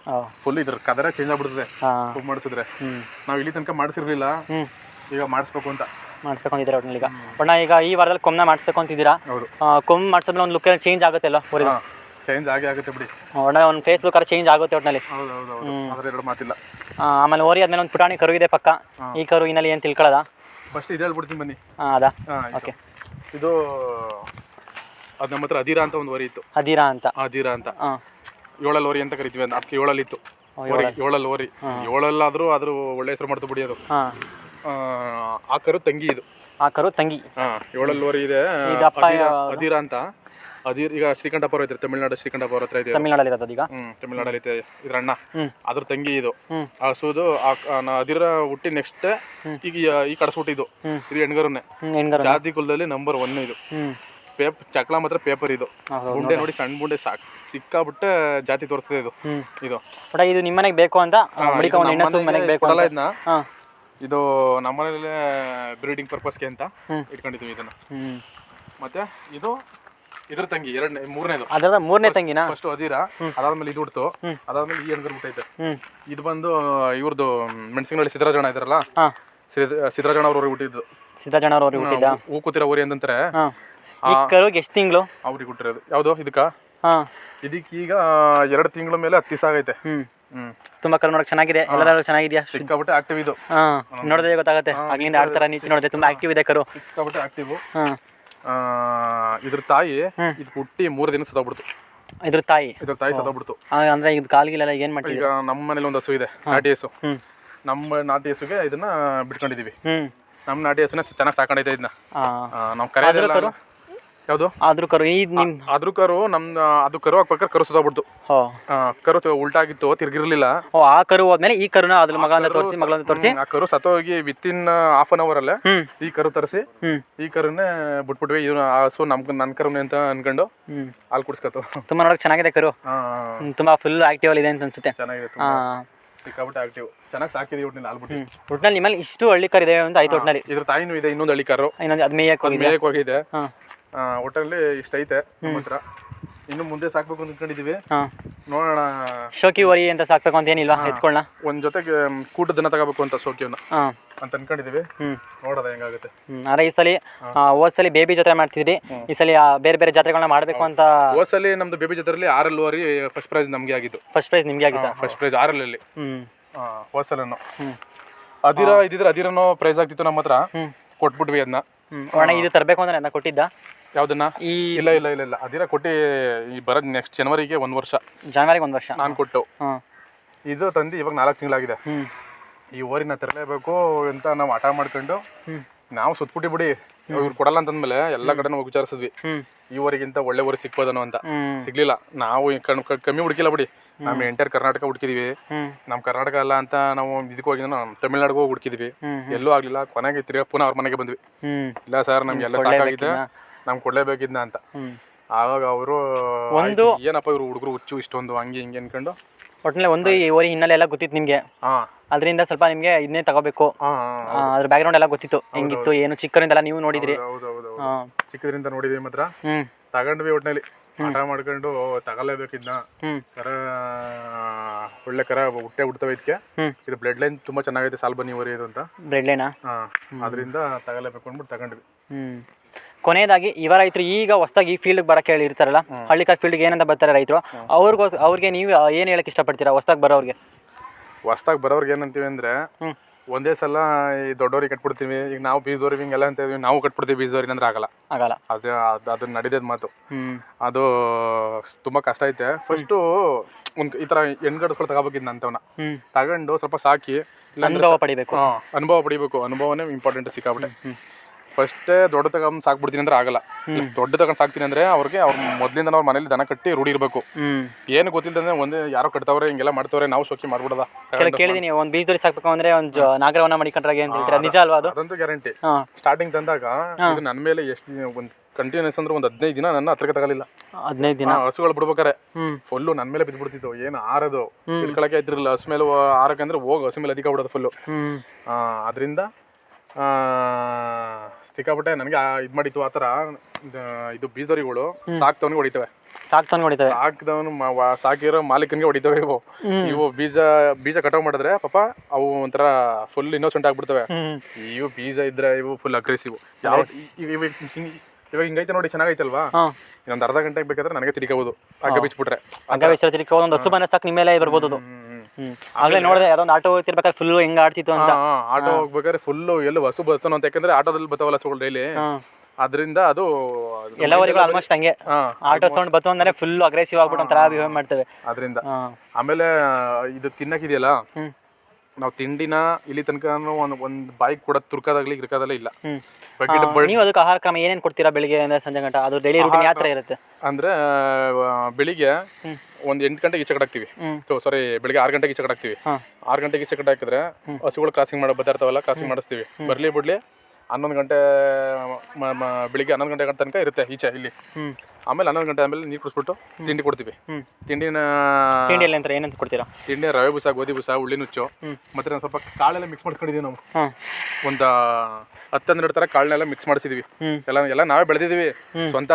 ಫುಲ್ ಇದ್ರ ಕದರ ಚೇಂಜ್ ಆಗ್ಬಿಡ್ತದೆ. ಕೊಂಬ್ ಮಾಡಿಸಿದ್ರೆ. ನಾವು ಇಲ್ಲಿ ತನಕ ಮಾಡಿಸಿರ್ಲಿಲ್ಲ. ಈಗ ಮಾಡಿಸ್ಬೇಕು ಅಂತ. ಮಾಡಿಸ್ಬೇಕು ಅಂತಿದ್ದೀರಾ ಒಟ್ಟಿನಲ್ಲಿ ಈಗ. ಬಣ್ಣ ಈಗ ಈ ವಾರದಲ್ಲಿ ಕೊಮ್ಮನ ಮಾಡಿಸ್ಬೇಕು ಅಂತಿದ್ದೀರಾ? ಹೌದು. ಕೊಮ್ಮೆ ಮಾಡಿಸಿದ್ಮೇಲೆ ಒಂದು ಲುಕ್ ಚೇಂಜ್ ಆಗುತ್ತೆ ಅಲ್ಲ ಚೇಂಜ್ ಆಗೇ ಆಗುತ್ತೆ ಬಿಡಿ. ಒಳ್ಳೆ ಒಂದು ಫೇಸ್ ಲುಕ್ ಚೇಂಜ್ ಆಗುತ್ತೆ ಒಟ್ಟಿನಲ್ಲಿ ಹೌದು ಹೌದು ಎರಡು ಮಾತಿಲ್ಲ. ಆಮೇಲೆ ಓರಿ ಆದ್ಮೇಲೆ ಒಂದು ಪುಟಾಣಿ ಕರು ಇದೆ ಪಕ್ಕ ಈ ಕರು ಇನ್ನಲ್ಲಿ ಏನು ತಿಳ್ಕೊಳದ ಫಸ್ಟ್ ಇದು ಹೇಳ್ಬಿಡ್ತೀನಿ ಬನ್ನಿ. ಹಾಂ ಅದಾ ಓಕೆ. ಇದು ಅದು ನಮ್ಮ ಹತ್ರ ಅದಿರಾ ಅಂತ ಒಂದು ಓರಿ ಇತ್ತು. ಅದಿರಾ ಅಂತ. ಅದಿರಾ ಅಂತ. ಹಾಂ. ಏಳಲ್ಲಿ ಓರಿ ಅಂತ ಕರಿತೀವಿ ಅಂತ ಅದಕ್ಕೆ ಏಳಲ್ಲಿ ಇತ್ತು. ಓರಿ ಏಳಲ್ಲಿ ಓರಿ. ಏಳಲ್ಲಾದ್ರೂ ಅದ್ರ ಒಳ್ಳೆ ಹೆಸರು ಮಾಡ್ತು ಬಿಡಿ ಅದು. ಹಾಂ. ಆ, ಕರು ತಂಗಿ ಇದು. ಆ ಕರು ತಂಗಿ. ಹಾ ಏಳಲ್ಲಿ ಓರಿ ಇದೆ ಅದಿರಾ ಅಂತ. ಅದಿರ್ ಈಗ ಶ್ರೀಕಂಠಪುರ ಐತ್ರಿ ತಮಿಳ್ನಾಡು ಶ್ರೀಕಂಠಪುರ ಹತ್ರ ಇದೆ. ತಮಿಳ್ನಾಡಲ್ಲಿ ಇರೋದು ಈಗ? ಹ್ಮ್ ತಮಿಳ್ನಾಡಲ್ಲಿ ಐತೆ ಇದ್ರ ಅಣ್ಣ. ಅದ್ರ ತಂಗಿ ಇದು. ಆ ಅದಿರ ಹುಟ್ಟಿ ನೆಕ್ಸ್ಟ್ ಈಗ ಈ- ಈ ಕಡಸ ಹುಟ್ಟಿದ್ದು ಇದು. ಹೆಣ್ಗರನ್ನೇ. ಹೆಣ್ಗರು ಜಾತಿ ಕುಲದಲ್ಲಿ ನಂಬರ್ ಒನ್ ಇದು. ಪೇಪರ್ ಪೇಪ್ ಚಕ್ಲ ಮಾತ್ರ ಪೇಪರ್ ಇದು. ಹೌದು, ಬುಂಡೆ ನೋಡಿ ಸಣ್ಣ ಬುಂಡೆ ಸಾಕ್ ಸಿಕ್ಕಾಬಿಟ್ಟೆ ಜಾತಿ ತೋರ್ತದೆ ಇದು. ಇದು. ಬಡ ಇದು ನಿಮ್ಮ ಮನೆಗೆ ಬೇಕು ಅಂತ ಮಡಿಕೊಂಡು ಮನೆಗೆ ಬೇಕು ಕೊಡಲ್ಲ ಅಂತ. ಇದನ್ನ ಹಾಂ. ಇದು ನಮ್ಮನೇಲೆ ಬ್ರೀಡಿಂಗ್ ಪರ್ಪಸ್ಗೆ ಅಂತ ಇಟ್ಕೊಂಡಿದ್ದೀವಿ ಇದನ್ನ. ಹ್ಞೂ ಮತ್ತೆ ಇದು ಇದ್ರ ತಂಗಿ ಎರಡನೇ ಮೂರನೇದು. ಅದರ ಮೂರನೇ ತಂಗಿನ? ಫಸ್ಟ್ ಅದಿರ ಅದಾದ್ಮೇಲೆ ಇದು ಹುಡ್ತು. ಅದಾದ್ಮೇಲೆ ಈ ಅಂದ್ರೆ ಬಿಟ್ಟೈತೆ ಹ್ಞೂ ಇದು ಬಂದು ಇವ್ರದ್ದು ಮೆಣಸಿನಹಳ್ಳಿ ಸಿದ್ದರಾಜಣ್ಣ ಇದಾರಲ್ಲ ಸಿದ್ದರಾಜಣ್ಣ ಅವ್ರವ್ರಿಗೆ ಹುಟ್ಟಿದ್ದು. ಸಿದ್ದರಾಜಣ್ಣವ್ರಿಗೆ ಹುಟ್ಟಿದ್ದ? ಹೂ ಕೂತಿರೋ ಊರಿ ಅಂತಂತಾರೆ ಈ ಕರುಗೆ ಎಷ್ಟು ತಿಂಗಳು? ಅವ್ರಿಗೆ ಹುಟ್ಟಿರೋದು. ಯಾವುದು? ಇದಕ್ಕ? ಇದಕ್ಕೆ ಈಗ ಎರಡು ತಿಂಗಳ ಮೇಲೆ ಹತ್ತು ದಿವಸ ಆಗೈತೆ ತುಂಬಾ ಹ್ಮ್. ತುಂಬ ಕರು ನೋಡಕ್ ಚೆನ್ನಾಗಿದೆ. ಎಲ್ಲರೂ ಚೆನ್ನಾಗಿದೆಯಾ? ಸಿಕ್ಕಾಬಿಟ್ಟೆ ಆಕ್ಟಿವ್ ಇದು. ನೋಡಿದ್ರೆ ಗೊತ್ತಾಗುತ್ತೆ. ಆಗ್ಲಿಂದ ಆಡ್ತಾರ ನೀತಿ ನೋಡಿದ್ರೆ ತುಂಬಾ ಆಕ್ಟಿವ್ ಇದೆ ಕರು. ಸಿಕ್ಕಾಬಿಟ್ಟೆ ಆಕ್ಟಿವ್ ಹಾಂ. ಇದ್ರ ತಾಯಿ ಇದು ಹುಟ್ಟಿ ಮೂರು ದಿನ ಸತ್ತೋಗ್ಬಿಡ್ತು. ಇದ್ರ ತಾಯಿ? ಇದ್ರ ತಾಯಿ ಸತ್ತೋಗ್ಬಿಡ್ತು. ಆ, ಅಂದ್ರೆ ಇದು ಕಾಲ್ಗಿಲೆಲ್ಲ ಏನ್ ಮಾಡ್ತೀವಿ ಈಗ ನಮ್ಮ ಮನೇಲಿ ಒಂದು ಹಸು ಇದೆ ನಾಟಿ ಹಸು. ನಮ್ಮ ನಾಟಿ ಹಸುಗೆ ಇದನ್ನ ಬಿಟ್ಕೊಂಡಿದೀವಿ. ನಮ್ ನಮ್ಮ ನಾಟಿ ಹಸುನ ಚೆನ್ನಾಗಿ ಸಾಕೊಂಡೈತೆ ಇದನ್ನ. ಆ, ನಾವು ಕರೆಯೋದಿಲ್ಲ ಯಾವುದು? ಆದ್ರೂ ಕರು ಈ ನಿಮ್ ಅದ್ರ ಕರು ನಮ್ದು ಅದು ಕರು ಹಾಕ್ಬೇಕಾದ್ರೆ ಕರು ಸುತ್ತೋಗ್ಬಿಡ್ತು ಹೋ. ಆ, ಕರು ತ- ಉಲ್ಟಾಗಿತ್ತು ತಿರ್ಗಿರ್ಲಿಲ್ಲ. ಓ ಆ ಕರು ಹೋದ್ಮೇಲೆ ಈ ಕರುನ ಅದ್ರ ಮಗಳನ್ನ ತೋರಿಸಿ ಮಗಳನ್ನ ತೋರಿಸಿ. ಆ ಕರು ಸತ್ತೋಗಿ ಇನ್ ಹಾಫ್ ಅನ್ ಅವರ್ ಅಲ್ಲೇ ಹ್ಮ್. ಈ ಕರು ತರಿಸಿ ಹ್ಮ್. ಈ ಕರುನೇ ಬಿಟ್ಬಿಟ್ವಿ. ಇದು ಆ ಹಸು ನಮ್ ನನ್ನ ಕರುನೇ ಅಂತ ಅನ್ಕೊಂಡು ಹ್ಮ್. ಹಾಲು ಕುಡಿಸ್ಕೊತು. ತುಂಬಾ ನೋಡಕ್ ಚೆನ್ನಾಗಿದೆ ಕರು. ಹ್ಮ್, ತುಂಬಾ ಫುಲ್ ಆಕ್ಟಿವ್ ಅಲ್ಲಿ ಇದೆ ಅಂತ ಅನ್ಸುತ್ತೆ. ಚೆನ್ನಾಗಿದೆ ತುಂಬಾ. ಸಿಕ್ಕಾಬಿಟ್ಟೆ ಆಕ್ಟಿವ್ ಚೆನ್ನಾಗಿ ಸಾಕಿದೀವಿ ಒಟ್ಟಿನಲ್ಲಿ ಹಾಲು ಬಿಟ್ಟು. ಒಟ್ನಲ್ಲಿ ನಿಮ್ಮಲ್ಲಿ ಇಷ್ಟು ಹಳ್ಳಿ ಕರು ಇದೆ ಅಂತ ಆಯ್ತು ಒಟ್ನಲ್ಲಿ. ಇದ್ರ ತಾಯಿನೂ ಇದೆ ಇನ್ನೊಂದು ಹಳ್ಳಿ ಕರು. ಇನ್ನೊಂದು ಅದ್ ಮೇಯಕ್ ಹೋಗಿದೆ ಮೇಯಕ್ಕೆ ಹೋಗಿದೆ. ಹಾ. ಒಟ್ಟಲ್ಲಿ ಇಷ್ಟೈತೆ ನಮ್ಮ ಹತ್ರ. ಇನ್ನು ಮುಂದೆ ಸಾಕ್ಬೇಕು ಅಂತ ಇಟ್ಕೊಂಡಿದೀವಿ. ಹಾ. ನೋಡೋಣ. ಶೋಕಿ ವರಿ ಅಂತ ಸಾಕ್ಬೇಕು ಅಂತ ಏನಿಲ್ವಾ? ಎತ್ಕೊಳ್ಳ ಒಂದ್ ಜೊತೆಗೆ ಕೂಟದ ದನ ತಗೋಬೇಕು ಅಂತ ಸೋಕಿಯನ್ನ ಹಾ. ಅಂತ ಅನ್ಕೊಂಡಿದೀವಿ. ಹ್ಮ್. ನೋಡೋದ ಹೆಂಗಾಗುತ್ತೆ. ಆದ್ರೆ ಈ ಸಲ ಹೋದ್ಸಲಿ ಬೇಬಿ ಜಾತ್ರೆ ಮಾಡ್ತಿದ್ರಿ. ಈ ಸಲ ಆ ಬೇರೆ ಬೇರೆ ಜಾತ್ರೆಗಳನ್ನ ಮಾಡಬೇಕು ಅಂತ ಹೋದ್ಸಲಿ ನಮ್ದು ಬೇಬಿ ಜಾತ್ರೆಯಲ್ಲಿ ಆರ್ ಎಲ್ ವರಿ ಫಸ್ಟ್ ಪ್ರೈಸ್ ನಮ್ಗೆ ಆಗಿದ್ದು. ಫಸ್ಟ್ ಪ್ರೈಸ್ ನಿಮ್ಗೆ ಆಗಿತ್ತು? ಫಸ್ಟ್ ಪ್ರೈಸ್ ಆರಲ್ಲಿ ಹ್ಮ್. ಹೋದ್ಸಲನು ಹ್ಮ್. ಅದಿರ ಇದಿದ್ರೆ ಅದಿರನೋ ಪ್ರೈಸ್ ಆಗ್ತಿತ್ತು ನಮ್ಮ ಹತ್ರ. ಕೊಟ್ಬಿಟ್ವಿ ಅದನ್ನ ಅಣ್ಣ ಇದು ತರಬೇಕು ಅಂದ್ರೆ ಅದನ್ನ ಕೊಟ್ಟಿದ್ದ? ಯಾವ್ದನ್ನ? ಈ ಇಲ್ಲ ಇಲ್ಲ ಇಲ್ಲ ಇಲ್ಲ. ಅದಿರ ಕೊಟ್ಟು ಈ ಬರೋದ್ ನೆಕ್ಸ್ಟ್ ಜನವರಿಗೆ ಒಂದ್ ವರ್ಷ. ಜನವರಿಗೆ ಒಂದು ವರ್ಷ. ನಾನು ಕೊಟ್ಟು. ಇದು ತಂದು ಇವಾಗ ನಾಲ್ಕು ತಿಂಗಳಾಗಿದೆ. ಈ ಓರಿನ ತರಲೇಬೇಕು ಅಂತ ನಾವು ಹಠ ಮಾಡ್ಕೊಂಡು. ನಾವು ಸುತ್ಬಿಟ್ಟಿ ಬಿಡಿ. ಇವ್ರು ಕೊಡಲ್ಲ ಅಂತಂದ್ಮೇಲೆ ಎಲ್ಲ ಕಡೆನೂ ಹೋಗಿ ವಿಚಾರಿಸಿದ್ವಿ. ಇವರಿಗಿಂತ ಈ ಊರಿಗಿಂತ ಒಳ್ಳೆ ಊರು ಸಿಕ್ಬೋದನೋ ಅಂತ. ಸಿಗ್ಲಿಲ್ಲ. ನಾವು ಈ ಕಣ್- ಕ- ಕಮ್ಮಿ ಹುಡುಕಿಲ್ಲ ಬಿಡಿ. ನಮ್ಮ ಎಂಟರ್ ಕರ್ನಾಟಕ ಹುಡುಕಿದೀವಿ. ನಮ್ಮ ಕರ್ನಾಟಕ ಅಲ್ಲ ಅಂತ ನಾವು ಇದಕ್ಕೆ ಹೋಗಿ ತಮಿಳ್ನಾಡಿಗೆ ಹೋಗಿ ಹುಡುಕಿದ್ವಿ. ಎಲ್ಲೂ ಆಗ್ಲಿಲ್ಲ. ಕೊನೆಗೆ ತಿರ್ಗಾ ಪುನಃ ಅವ್ರ ಮನೆಗೆ ಬಂದ್ವಿ. ಹ್ಮ್. ಇಲ್ಲ ಸರ್ ನಮ್ಗೆಲ್ಲ ಸಾಕಾಗಿದೆ ನಮ್ಗೆ ಕೊಡ್ಲೇಬೇಕಿದ್ನ ಅಂತ. ಆವಾಗ ಅವರು ಒಂದು- ಏನಪ್ಪ ಇವ್ರು ಹುಡುಗರು ಹುಚ್ಚು ಇಷ್ಟೊಂದು ಹಂಗೆ ಹಿಂಗೆ ಅನ್ಕೊಂಡು ಒಟ್ಟಿನಲ್ಲಿ ಒಂದು ಈ ಓರಿ ಹಿನ್ನೆಲೆ ಎಲ್ಲ ಗೊತ್ತಿತ್ತು ನಿಮಗೆ. ಹಾಂ. ಅದರಿಂದ ಸ್ವಲ್ಪ ನಿಮಗೆ ಇದನ್ನೇ ತಗೋಬೇಕು. ಹಾಂ ಅದ್ರ ಬ್ಯಾಕ್ಗ್ರೌಂಡ್ ಎಲ್ಲ ಗೊತ್ತಿತ್ತು. ಹೆಂಗಿತ್ತು ಏನು ಚಿಕ್ಕರಿಂದೆಲ್ಲ ನೀವು ನೋಡಿದ್ರಿ. ಹೌದು ಹಾಂ. ಚಿಕ್ಕದ್ರಿಂದ ನೋಡಿದ್ವಿ ಮಾತ್ರ. ಹ್ಞೂ ತಗೊಂಡ್ವಿ ಒಟ್ಟಿನಲ್ಲಿ ಹಠ ಮಾಡ್ಕೊಂಡು ತಗೊಳ್ಳೇಬೇಕಿದ್ನ ಹ್ಮ್. ಕರ ಒಳ್ಳೆ ಕರ ಹುಟ್ಟೆ ಹುಡ್ತವೆ ಇದಕ್ಕೆ ಇದು ಬ್ಲಡ್ ಲೈನ್ ತುಂಬಾ ಚೆನ್ನಾಗೈತೆ ಸಾಲ್ಬನಿ ಓರಿ ಇದು ಅಂತ. ಬ್ಲಡ್ ಲೈನಾ ಹಾ. ಅದರಿಂದ ತಗೊಳ್ಳೇಬೇಕು ಅಂದ್ಬಿಟ್ಟು ತಗೊಂಡ್ವಿ. ಹ್ಮ್. ಕೊನೆಯದಾಗಿ ಇವ ರೈತರು ಈಗ ಹೊಸದಾಗಿ ಈ ಫೀಲ್ಡ್ಗೆ ಬರಕ್ಕೆ ಹೇಳಿರ್ತಾರಲ್ಲ ಹಳ್ಳಿಕಾರ್ ಫೀಲ್ಡ್ಗೆ ಏನಂತ ಬರ್ತಾರೆ ರೈತರು? ಅವ್ರಿಗೋಸ್ ಅವ್ರಿಗೆ ನೀವು ಏನು ಹೇಳಕ್ಕೆ ಇಷ್ಟಪಡ್ತೀರಾ ಹೊಸದಾಗಿ ಬರೋರಿಗೆ? ಹೊಸ್ದಾಗಿ ಬರೋರ್ಗೆ ಏನಂತೀವಿ ಅಂದ್ರೆ ಒಂದೇ ಸಲ ಈ ದೊಡ್ಡವ್ರಿಗೆ ಕಟ್ಬಿಡ್ತೀವಿ ಈಗ ನಾವು ಬೀಜದವ್ರಿಗೆ ಹಿಂಗೆಲ್ಲ ಅಂತ ಇದೀವಿ, ನಾವು ಕಟ್ಬಿಡ್ತೀವಿ ಬೀಜದವ್ರಿಗೆ ಅಂದ್ರೆ ಆಗಲ್ಲ. ಆಗಲ್ಲ. ಅದು ಅದು ಅದನ್ನ ನಡೀತದ ಮಾತು. ಅದು ತುಂಬ ಕಷ್ಟ ಐತೆ. ಫಸ್ಟು ಒಂದು ಈ ಥರ ಹೆಣ್ಗಡ್ಗಳು ತಗೋಬೇಕಿದ್ನ ಅಂತವನ್ನ ತಗೊಂಡು ಸ್ವಲ್ಪ ಸಾಕಿ ಇಲ್ಲಾಂದ್ರೆ ಅನುಭವ ಪಡಿಬೇಕು. ಹಾ, ಅನುಭವ ಪಡಿಬೇಕು. ಅನುಭವನೇ ಇಂಪಾರ್ಟೆಂಟ್ ಸಿಕ್ಕಾಬಿಟ್ಟೆ ಫಸ್ಟೇ ದೊಡ್ಡ ತಗೊಂಡ್ ಸಾಕ್ಬಿಡ್ತೀನಿ ಅಂದ್ರೆ ಆಗಲ್ಲ. ದೊಡ್ಡ ತಗೊಂಡ್ ಸಾಕ್ತೀನಿ ಅಂದ್ರೆ ಅವ್ರಿಗೆ ಅವ್ರ ಮೊದ್ಲಿಂದ ಅವ್ರ ಮನೇಲಿ ದನ ಕಟ್ಟಿ ರೂಢಿ ಇರಬೇಕು. ಏನು ಗೊತ್ತಿಲ್ಲದಂದ್ರೆ ಒಂದೇ ಯಾರೋ ಕಟ್ತಾವ್ರೆ ಹಿಂಗೆಲ್ಲ ಮಾಡ್ತಾವ್ರೆ ನಾವು ಸೋಕಿ ಮಾಡ್ಬಿಡದ? ಕೆಲ ಕೇಳಿದೀನಿ ಒಂದು ಬೀಜದವ್ರಿಗೆ ಸಾಕ್ಬೇಕು ಅಂದ್ರೆ ಒಂದು ನಾಗರವನ್ನ ಮಡಿಕೊಂಡ್ರಾಗೆ ಅಂತ ಹೇಳ್ತೀರಾ? ನಿಜ ಅಲ್ವಾ ಅದು? ಅದಂತೂ ಗ್ಯಾರಂಟಿ. ಸ್ಟಾರ್ಟಿಂಗ್ ತಂದಾಗ ಇದು ನನ್ನ ಮೇಲೆ ಎಷ್ಟು ಒಂದು ಕಂಟಿನ್ಯೂಸ್ ಅಂದ್ರೆ ಒಂದು ಹದಿನೈದು ದಿನ ನನ್ನ ಹತ್ರಕ್ಕೆ ತಗಲಿಲ್ಲ. ಹದಿನೈದು ದಿನ? ಹಸುಗಳು ಬಿಡ್ಬೇಕಾರೆ. ಫುಲ್ಲು ನನ್ನ ಮೇಲೆ ಬಿದ್ಬಿಡ್ತಿತ್ತು ಏನು ಆರೋದು ಇಟ್ಕೊಳಕ್ಕೆ ಇದ್ರಲ್ಲ. ಹಸು ಮೇಲೆ ಆರಕ್ಕೆ ಅಂದ್ರೆ ಹೋಗಿ ಹಸು ಮೇಲೆ ಅಧಿಕ ಬಿಡೋದು ಫುಲ್ಲು ಅದರಿಂದ ಸಿಕ್ಕಾಪಟ್ಟೆ ನನಗೆ ಇದು ಮಾಡಿತ್ತು ಆ ಥರ ಇದು- ಬೀಜರಿಗಳು ಬೀಜದವರಿಗಳು ಸಾಕ್ತವನಿಗೆ ಹೊಡಿತವೆ. ಸಾಕ್ತಾನೆ ಹೊಡಿತವೆ? ಸಾಕ್ದವನು ಸಾಕಿರೋ ಮಾಲೀಕನಿಗೆ ಹೊಡಿತವೆ ಇವು. ಇವು ಬೀಜ ಬೀಜ ಕಟಾವ್ ಮಾಡಿದ್ರೆ ಪಾಪ ಅವು ಒಂಥರ ಫುಲ್ ಇನ್ನೋಸೆಂಟ್ ಆಗ್ಬಿಡ್ತವೆ. ಇವು ಬೀಜ ಇದ್ರೆ ಇವು ಫುಲ್ ಅಗ್ರೆಸಿವ್ ಯಾವ ಇವಾಗ ಹಿಂಗೈತೆ ನೋಡಿ ಚೆನ್ನಾಗೈತಲ್ವಾ? ಅಲ್ವಾ ಇನ್ನೊಂದು ಅರ್ಧ ಗಂಟೆಗೆ ಬೇಕಾದ್ರೆ ನನಗೆ ತಿರ್ಕೋಬಹುದು ಹಗ್ಗ ಬಿಚ್ಬಿಟ್ರೆ. ಹಗ್ಗ ಬಿಚ್ಚಿ ತಿರ್ಗಿ ಒಂದು ಹಸು ಮನೆ ಸಾಕು ನಿಮ್ಮ ಮೇಲೆ ಬರ್ಬೋದು ಆಗ್ಲೇ ನೋಡಿದೆ ಯಾವ್ದೊಂದು ಆಟೋ ಹೋಗ್ತಿರ್ಬೇಕಾದ್ರೆ ಫುಲ್ ಹೆಂಗ್ ಆಡ್ತಿತ್ತು ಅಂತ. ಆಟೋ ಹೋಗ್ಬೇಕಾದ್ರೆ ಫುಲ್ ಎಲ್ಲ ಹಸು ಬಸ್ ಅಂತ. ಯಾಕಂದ್ರೆ ಆಟೋದಲ್ಲಿ ಬರ್ತಾವಲ್ಲ ಹಸುಗಳು ಡೈಲಿ ಅದರಿಂದ ಅದು ಎಲ್ಲವರಿಗೂ ಆಲ್ಮೋಸ್ಟ್ ಹಂಗೆ. ಆಟೋ ಸೌಂಡ್ ಬತ್ತು ಅಂದ್ರೆ ಫುಲ್ ಅಗ್ರೆಸಿವ್ ಆಗ್ಬಿಟ್ಟು ಒಂಥರ ಬಿಹೇವ್ ಮಾಡ್ತೇವೆ. ಅದರಿಂದ. ಆಮೇಲೆ ಇದು ತಿನ್ನಕ್ಕಿದೆಯಲ್ಲ? ನಾವು ತಿಂಡಿನ ಇಲ್ಲಿ ತನಕ ಒಂದು ಒಂದು ಬಾಯಿಗೆ ಕೂಡ ತುರ್ಕದಾಗ್ಲಿ ಗಿರ್ಕೋದಲ್ಲ ಇಲ್ಲ. ನೀವು ಅದಕ್ಕೆ ಆಹಾರ ಕ್ರಮ ಏನೇನು ಕೊಡ್ತೀರಾ ಬೆಳಿಗ್ಗೆ ಅಂದ್ರೆ ಸಂಜೆ ಗಂಟ? ಅದು ಡೈಲಿ ರೂಟೀನ್ ಯಾವ ಥರ ಇರುತ್ತೆ? ಅಂದ್ರೆ ಆ, ಬೆಳಿಗ್ಗೆ ಒಂದು ಎಂಟು ಗಂಟೆಗೆ ಈಚೆ ಕಡೆ ಹಾಕ್ತಿವಿ. ಸಾರಿ ಬೆಳಿಗ್ಗೆ ಆರು ಗಂಟೆಗೆ ಈಚೆ ಕಡೆ ಹಾಕ್ತಿವಿ. ಆರು ಗಂಟೆಗೆ ಈಚೆ ಕಡೆ ಹಾಕಿದ್ರೆ ಹಸುಗಳು ಕ್ರಾಸಿಂಗ್ ಮಾಡಿ ಬರ್ತಾ ಇರ್ತಾವಲ್ಲ ಕ್ರಾಸಿಂಗ್ ಮಾಡಿಸ್ತೀವಿ. ಬರ್ಲಿ ಬಿಡ್ಲಿ ಹನ್ನೊಂದು ಗಂಟೆ ಬೆಳಿಗ್ಗೆ ಹನ್ನೊಂದು ಗಂಟೆ ತನಕ ಇರುತ್ತೆ ಈಚೆ ಇಲ್ಲಿ. ಆಮೇಲೆ ಹನ್ನೊಂದು ಗಂಟೆ ಆಮೇಲೆ ನೀರು ಕುಡಿಸ್ಬಿಟ್ಟು ತಿಂಡಿ ಕೊಡ್ತೀವಿ. ತಿಂಡಿನ ತಿಂಡಿ ಅಂತ ಏನಂತ ಕೊಡ್ತೀರಾ? ತಿಂಡಿ ರವೆ ಬೂಸ ಗೋಧಿ ಬೂಸ ಉಳ್ಳಿ ನುಚ್ಚು. ಮತ್ತೆ ನಾವು ಸ್ವಲ್ಪ ಕಾಳೆಲ್ಲ ಮಿಕ್ಸ್ ಮಾಡ್ಕೊಂಡಿದೀವಿ ನಾವು. ಒಂದು ಹತ್ತು ಹನ್ನೆರಡು ಥರ ಕಾಳನ್ನೆಲ್ಲ ಮಿಕ್ಸ್ ಮಾಡಿಸಿದ್ವಿ. ಎಲ್ಲ ಎಲ್ಲ ನಾವೇ ಬೆಳೆದಿದ್ದೀವಿ ಸ್ವಂತ.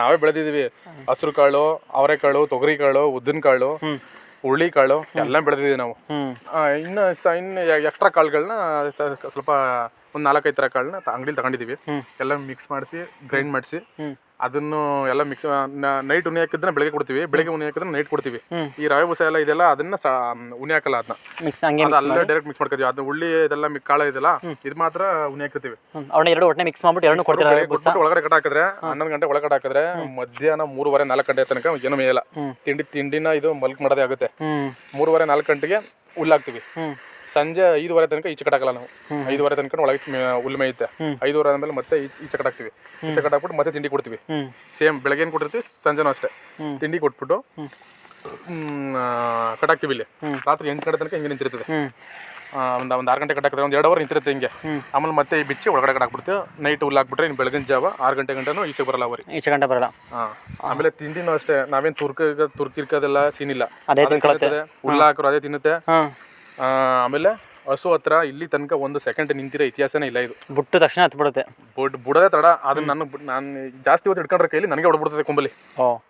ನಾವೇ ಬೆಳೆದಿದ್ದೀವಿ ಹಸಿರು ಕಾಳು ಅವರೆಕಾಳು ತೊಗರಿ ಕಾಳು ಉದ್ದಿನ ಕಾಳು ಹುರುಳಿ ಕಾಳು ಎಲ್ಲ ಬೆಳೆದಿದ್ದೀವಿ ನಾವು. ಇನ್ನು ಇನ್ನು ಎಕ್ಸ್ಟ್ರಾ ಕಾಳುಗಳನ್ನ ಸ್ವಲ್ಪ ಒಂದು ನಾಲ್ಕೈದು ತರ ಕಾಳನ್ನ ಅಂಗಡಿಲಿ ತಗೊಂಡಿದೀವಿ. ಎಲ್ಲ ಮಿಕ್ಸ್ ಮಾಡಿಸಿ ಗ್ರೈಂಡ್ ಮಾಡಿಸಿ. ಅದನ್ನು ಎಲ್ಲ ಮಿಕ್ಸ್ ನೈಟ್ ಉಣಿ ಹಾಕಿದ್ರೆ ಬೆಳಗ್ಗೆ ಕೊಡ್ತೀವಿ. ಬೆಳಗ್ಗೆ ಉಣಿ ಹಾಕಿದ್ರೆ ನೈಟ್ ಕೊಡ್ತೀವಿ. ಈ ರವೆ ಬೂಸ ಎಲ್ಲ ಇದೆಲ್ಲ ಅದನ್ನ ಉಣಿ ಹಾಕಲ್ಲ ಅದನ್ನ ಮಿಕ್ಸ್ ಹಂಗೆ ಅಲ್ಲೇ ಡೈರೆಕ್ಟ್ ಮಿಕ್ಸ್ ಮಾಡ್ಕೊತೀವಿ. ಅದು ಉಳ್ಳಿ ಇದೆಲ್ಲ ಕಾಳ ಇದೆಲ್ಲ ಇದು ಮಾತ್ರ ಉಣಿ ಹಾಕಿರ್ತೀವಿ. ಅವ್ರನ್ನ ಎರಡು ಒಟ್ಟೆ ಮಿಕ್ಸ್ ಮಾಡ್ಬಿಟ್ಟು ಎರಡು ಕೊಡ್ತೀವಿ ಒಳಗಡೆ ಕಟ್ ಹಾಕಿದ್ರೆ ಹನ್ನೊಂದು ಗಂಟೆ ಒಳಗಡೆ ಹಾಕಿದ್ರೆ ಮಧ್ಯಾಹ್ನ ಮೂರುವರೆ ನಾಲ್ಕು ಗಂಟೆ ತನಕ ಏನು ಮೇಯಲ್ಲ. ತಿಂಡಿ ತಿಂಡಿನ ಇದು ಮಲ್ಕ್ ಮಾಡೋದೇ ಆಗುತ್ತೆ. ಮೂರುವರೆ ನಾಲ್ಕು ಗಂಟೆಗೆ ಹುಲ್ಲಾಕ್ತಿವಿ ಹ್ಞೂ ಸಂಜೆ ಐದುವರೆ ತನಕ ಈಚೆ ಕಟ್ಟಾಕಲ್ಲ ನಾವು. ಐದುವರೆ ತನಕ ಒಳಗೆ ಹುಲ್ಲು ಮೇಯುತ್ತೆ ಐದುವರೆ ಆದ್ಮೇಲೆ ಮತ್ತೆ ಈಚೆ ಈಚೆ ಕಟ್ಟಾಕ್ತಿವಿ. ಈಚೆ ಕಟ್ಟಾಕ್ಬಿಟ್ಟು ಮತ್ತೆ ತಿಂಡಿ ಕೊಡ್ತೀವಿ. ಸೇಮ್ ಬೆಳಗ್ಗೆ ಕೊಟ್ಟಿರ್ತೀವಿ? ಸಂಜೆನೂ ಅಷ್ಟೇ. ತಿಂಡಿ ಕೊಟ್ಬಿಟ್ಟು ಕಟ್ಟಾಕ್ತಿವಿ ಇಲ್ಲಿ. ರಾತ್ರಿ ಎಂಟು ಗಂಟೆ ತನಕ ಹಿಂಗೆ ನಿಂತಿರ್ತದೆ. ಒಂದು ಒಂದು ಆರು ಗಂಟೆ ಕಟ್ಟಾಕ್ತಾರೆ ಒಂದು ಎರಡು ಅವರ್ ನಿಂತಿರುತ್ತೆ ಹಿಂಗೆ. ಆಮೇಲೆ ಮತ್ತೆ ಬಿಚ್ಚಿ ಒಳಗಡೆ ಕಟ್ಟಾಕ್ಬಿಡ್ತೀವಿ. ನೈಟ್ ಹುಲ್ಲು ಹಾಕ್ಬಿಟ್ರೆ ಇನ್ನು ಬೆಳಗಿನ ಜಾವ ಆರು ಗಂಟೆ ಗಂಟೆನೂ ಈಚೆ ಬರಲ್ಲ ಅವರಿ. ಈಚೆ ಗಂಟೆ ಬರಲ್ಲ. ಆಮೇಲೆ ತಿಂಡಿನೂ ಅಷ್ಟೇ. ನಾವೇನು ತುರ್ಕ ತುರ್ಕಿರ್ಕೋದೆಲ್ಲ ಸೀನಿಲ್ಲ ಅದೇ ಹುಲ್ಲು ಹಾಕೋರು ಅದೇ ತಿನ್ನುತ್ತೆ. ಆಮೇಲೆ ಹಸು ಹತ್ರ ಇಲ್ಲಿ ತನಕ ಒಂದು ಸೆಕೆಂಡ್ ನಿಂತಿರೋ ಇತಿಹಾಸನೇ ಇಲ್ಲ ಇದು. ಬಿಟ್ಟು ತಕ್ಷಣ ಹತ್ಬಿಡುತ್ತೆ. ಬುಡ್ ಬಿಡೋದೇ ತಡ ಅದನ್ನ ನಾನು ನಾನು ಜಾಸ್ತಿ ಹೊತ್ತು ಹಿಡ್ಕೊಂಡ್ರೆ ಕೈಲಿ ನನಗೆ ಹೊಡ್ಬಿಡ್ತದೆ ಕೊಂಬಲಿ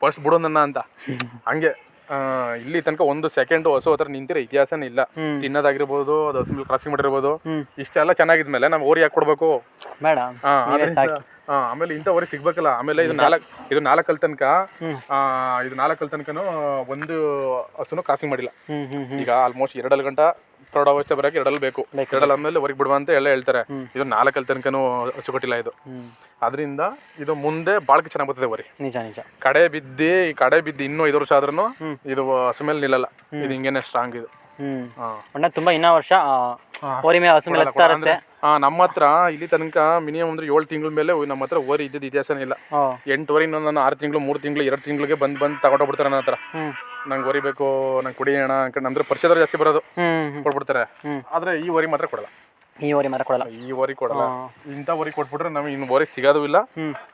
ಫಸ್ಟ್ ಬಿಡೋದನ್ನ ಅಂತ. ಹಂಗೆ. ಇಲ್ಲಿ ತನಕ ಒಂದು ಸೆಕೆಂಡ್ ಹಸು ಹತ್ರ ನಿಂತಿರೋ ಇತಿಹಾಸನೇ ಇಲ್ಲ. ತಿನ್ನೋದಾಗಿರ್ಬೋದು ಅದು ಹಸು ಕ್ರಾಸಿಂಗ್ ಮಾಡಿರ್ಬೋದು. ಇಷ್ಟೆಲ್ಲ ಚೆನ್ನಾಗಿದ್ಮೇಲೆ ನಾವು ಓರಿ ಯಾಕೆ ಕೊಡ್ಬೇಕು ಬೇಡ ಆಮೇಲೆ ಇಂಥ ಓರಿ ಸಿಗ್ಬೇಕಲ್ಲ. ಆಮೇಲೆ ಇದು ನಾಲ್ಕು ಇದು ನಾಲ್ಕಲ್ ತನಕ ಆ, ಇದು ನಾಲ್ಕಲ್ ತನಕನೂ ಒಂದು ಹಸುನು ಕ್ರಾಸಿಂಗ್ ಮಾಡಿಲ್ಲ. ಈಗ ಆಲ್ಮೋಸ್ಟ್ ಎರಡಲ್ ಗಂಟ ಪ್ರೌಢಾವಸ್ಥೆ ಬರೋಕೆ ಎರಡಲ್ ಬೇಕು. ಎರಡಲ್ ಆಮೇಲೆ ಹೊರಗೆ ಬಿಡುವ ಅಂತ ಎಲ್ಲ ಹೇಳ್ತಾರೆ. ಇದು ನಾಲ್ಕಲ್ ತನಕನೂ ಹಸು ಕೊಟ್ಟಿಲ್ಲ ಇದು. ಅದರಿಂದ ಇದು ಮುಂದೆ ಬಾಳ್ಕೆ ಚೆನ್ನಾಗಿ ಬರ್ತದೆ ಬರೀ ನಿಜ ನಿಜ. ಕಡೆ ಬಿದ್ದಿ ಈ ಕಡೆ ಬಿದ್ದು ಇನ್ನೂ ಐದು ವರ್ಷ ಆದ್ರೂ ಇದು ಹಸು ಮೇಲೆ ನಿಲ್ಲಲ್ಲ. ಇದು ಹಿಂಗೇನೆ ಸ್ಟ್ರಾಂಗ್ ಇದು. ಹ್ಮ್. ಅಣ್ಣ ತುಂಬ ಇನ್ನೂ ವರ್ಷ ಓರಿ ಮೇಲೆ ಹಸು ಮೇಲೆ ಹತ್ತಾ ಇರುತ್ತೆ ಆ, ನಮ್ಮ ಹತ್ರ ಇಲ್ಲಿ ತನಕ ಮಿನಿಮಮ್ ಅಂದ್ರೆ ಏಳು ತಿಂಗಳ ಮೇಲೆ ನಮ್ಮ ಹತ್ರ ಓರಿ ಇದ್ದಿದ್ದು ಇತಿಹಾಸನೇ ಇಲ್ಲ. ಎಂಟು ಎಂಟುವರೆ ಇನ್ನೊಂದು ನಾನು ಆರು ತಿಂಗಳು ಮೂರು ತಿಂಗಳು ಎರಡು ತಿಂಗಳಿಗೆ ಬಂದು ಬಂದು ತಗೊಂಡೋಗ್ಬಿಡ್ತಾರೆ ನನ್ನ ಹತ್ರ. ನಂಗೆ ಓರಿಬೇಕು ನಂಗೆ ಕುಡಿಯೋಣ ಅನ್ಕೊಂಡು ಅಂದ್ರೆ ಪರಿಚಯದವ್ರು ಜಾಸ್ತಿ ಬರೋದು. ಕೊಟ್ಬಿಡ್ತಾರೆ. ಆದ್ರೆ ಈ ಓರಿ ಮಾತ್ರ ಕೊಡಲ್ಲ. ಈ ಓರಿ ಮಾತ್ರ ಕೊಡಲ್ಲ. ಈ ಓರಿ ಕೊಡಲ್ಲ. ಇಂಥ ಓರಿ ಕೊಟ್ಬಿಟ್ರೆ ನಮಗೆ ಇನ್ನು ಓರಿ ಸಿಗೋದು ಇಲ್ಲ.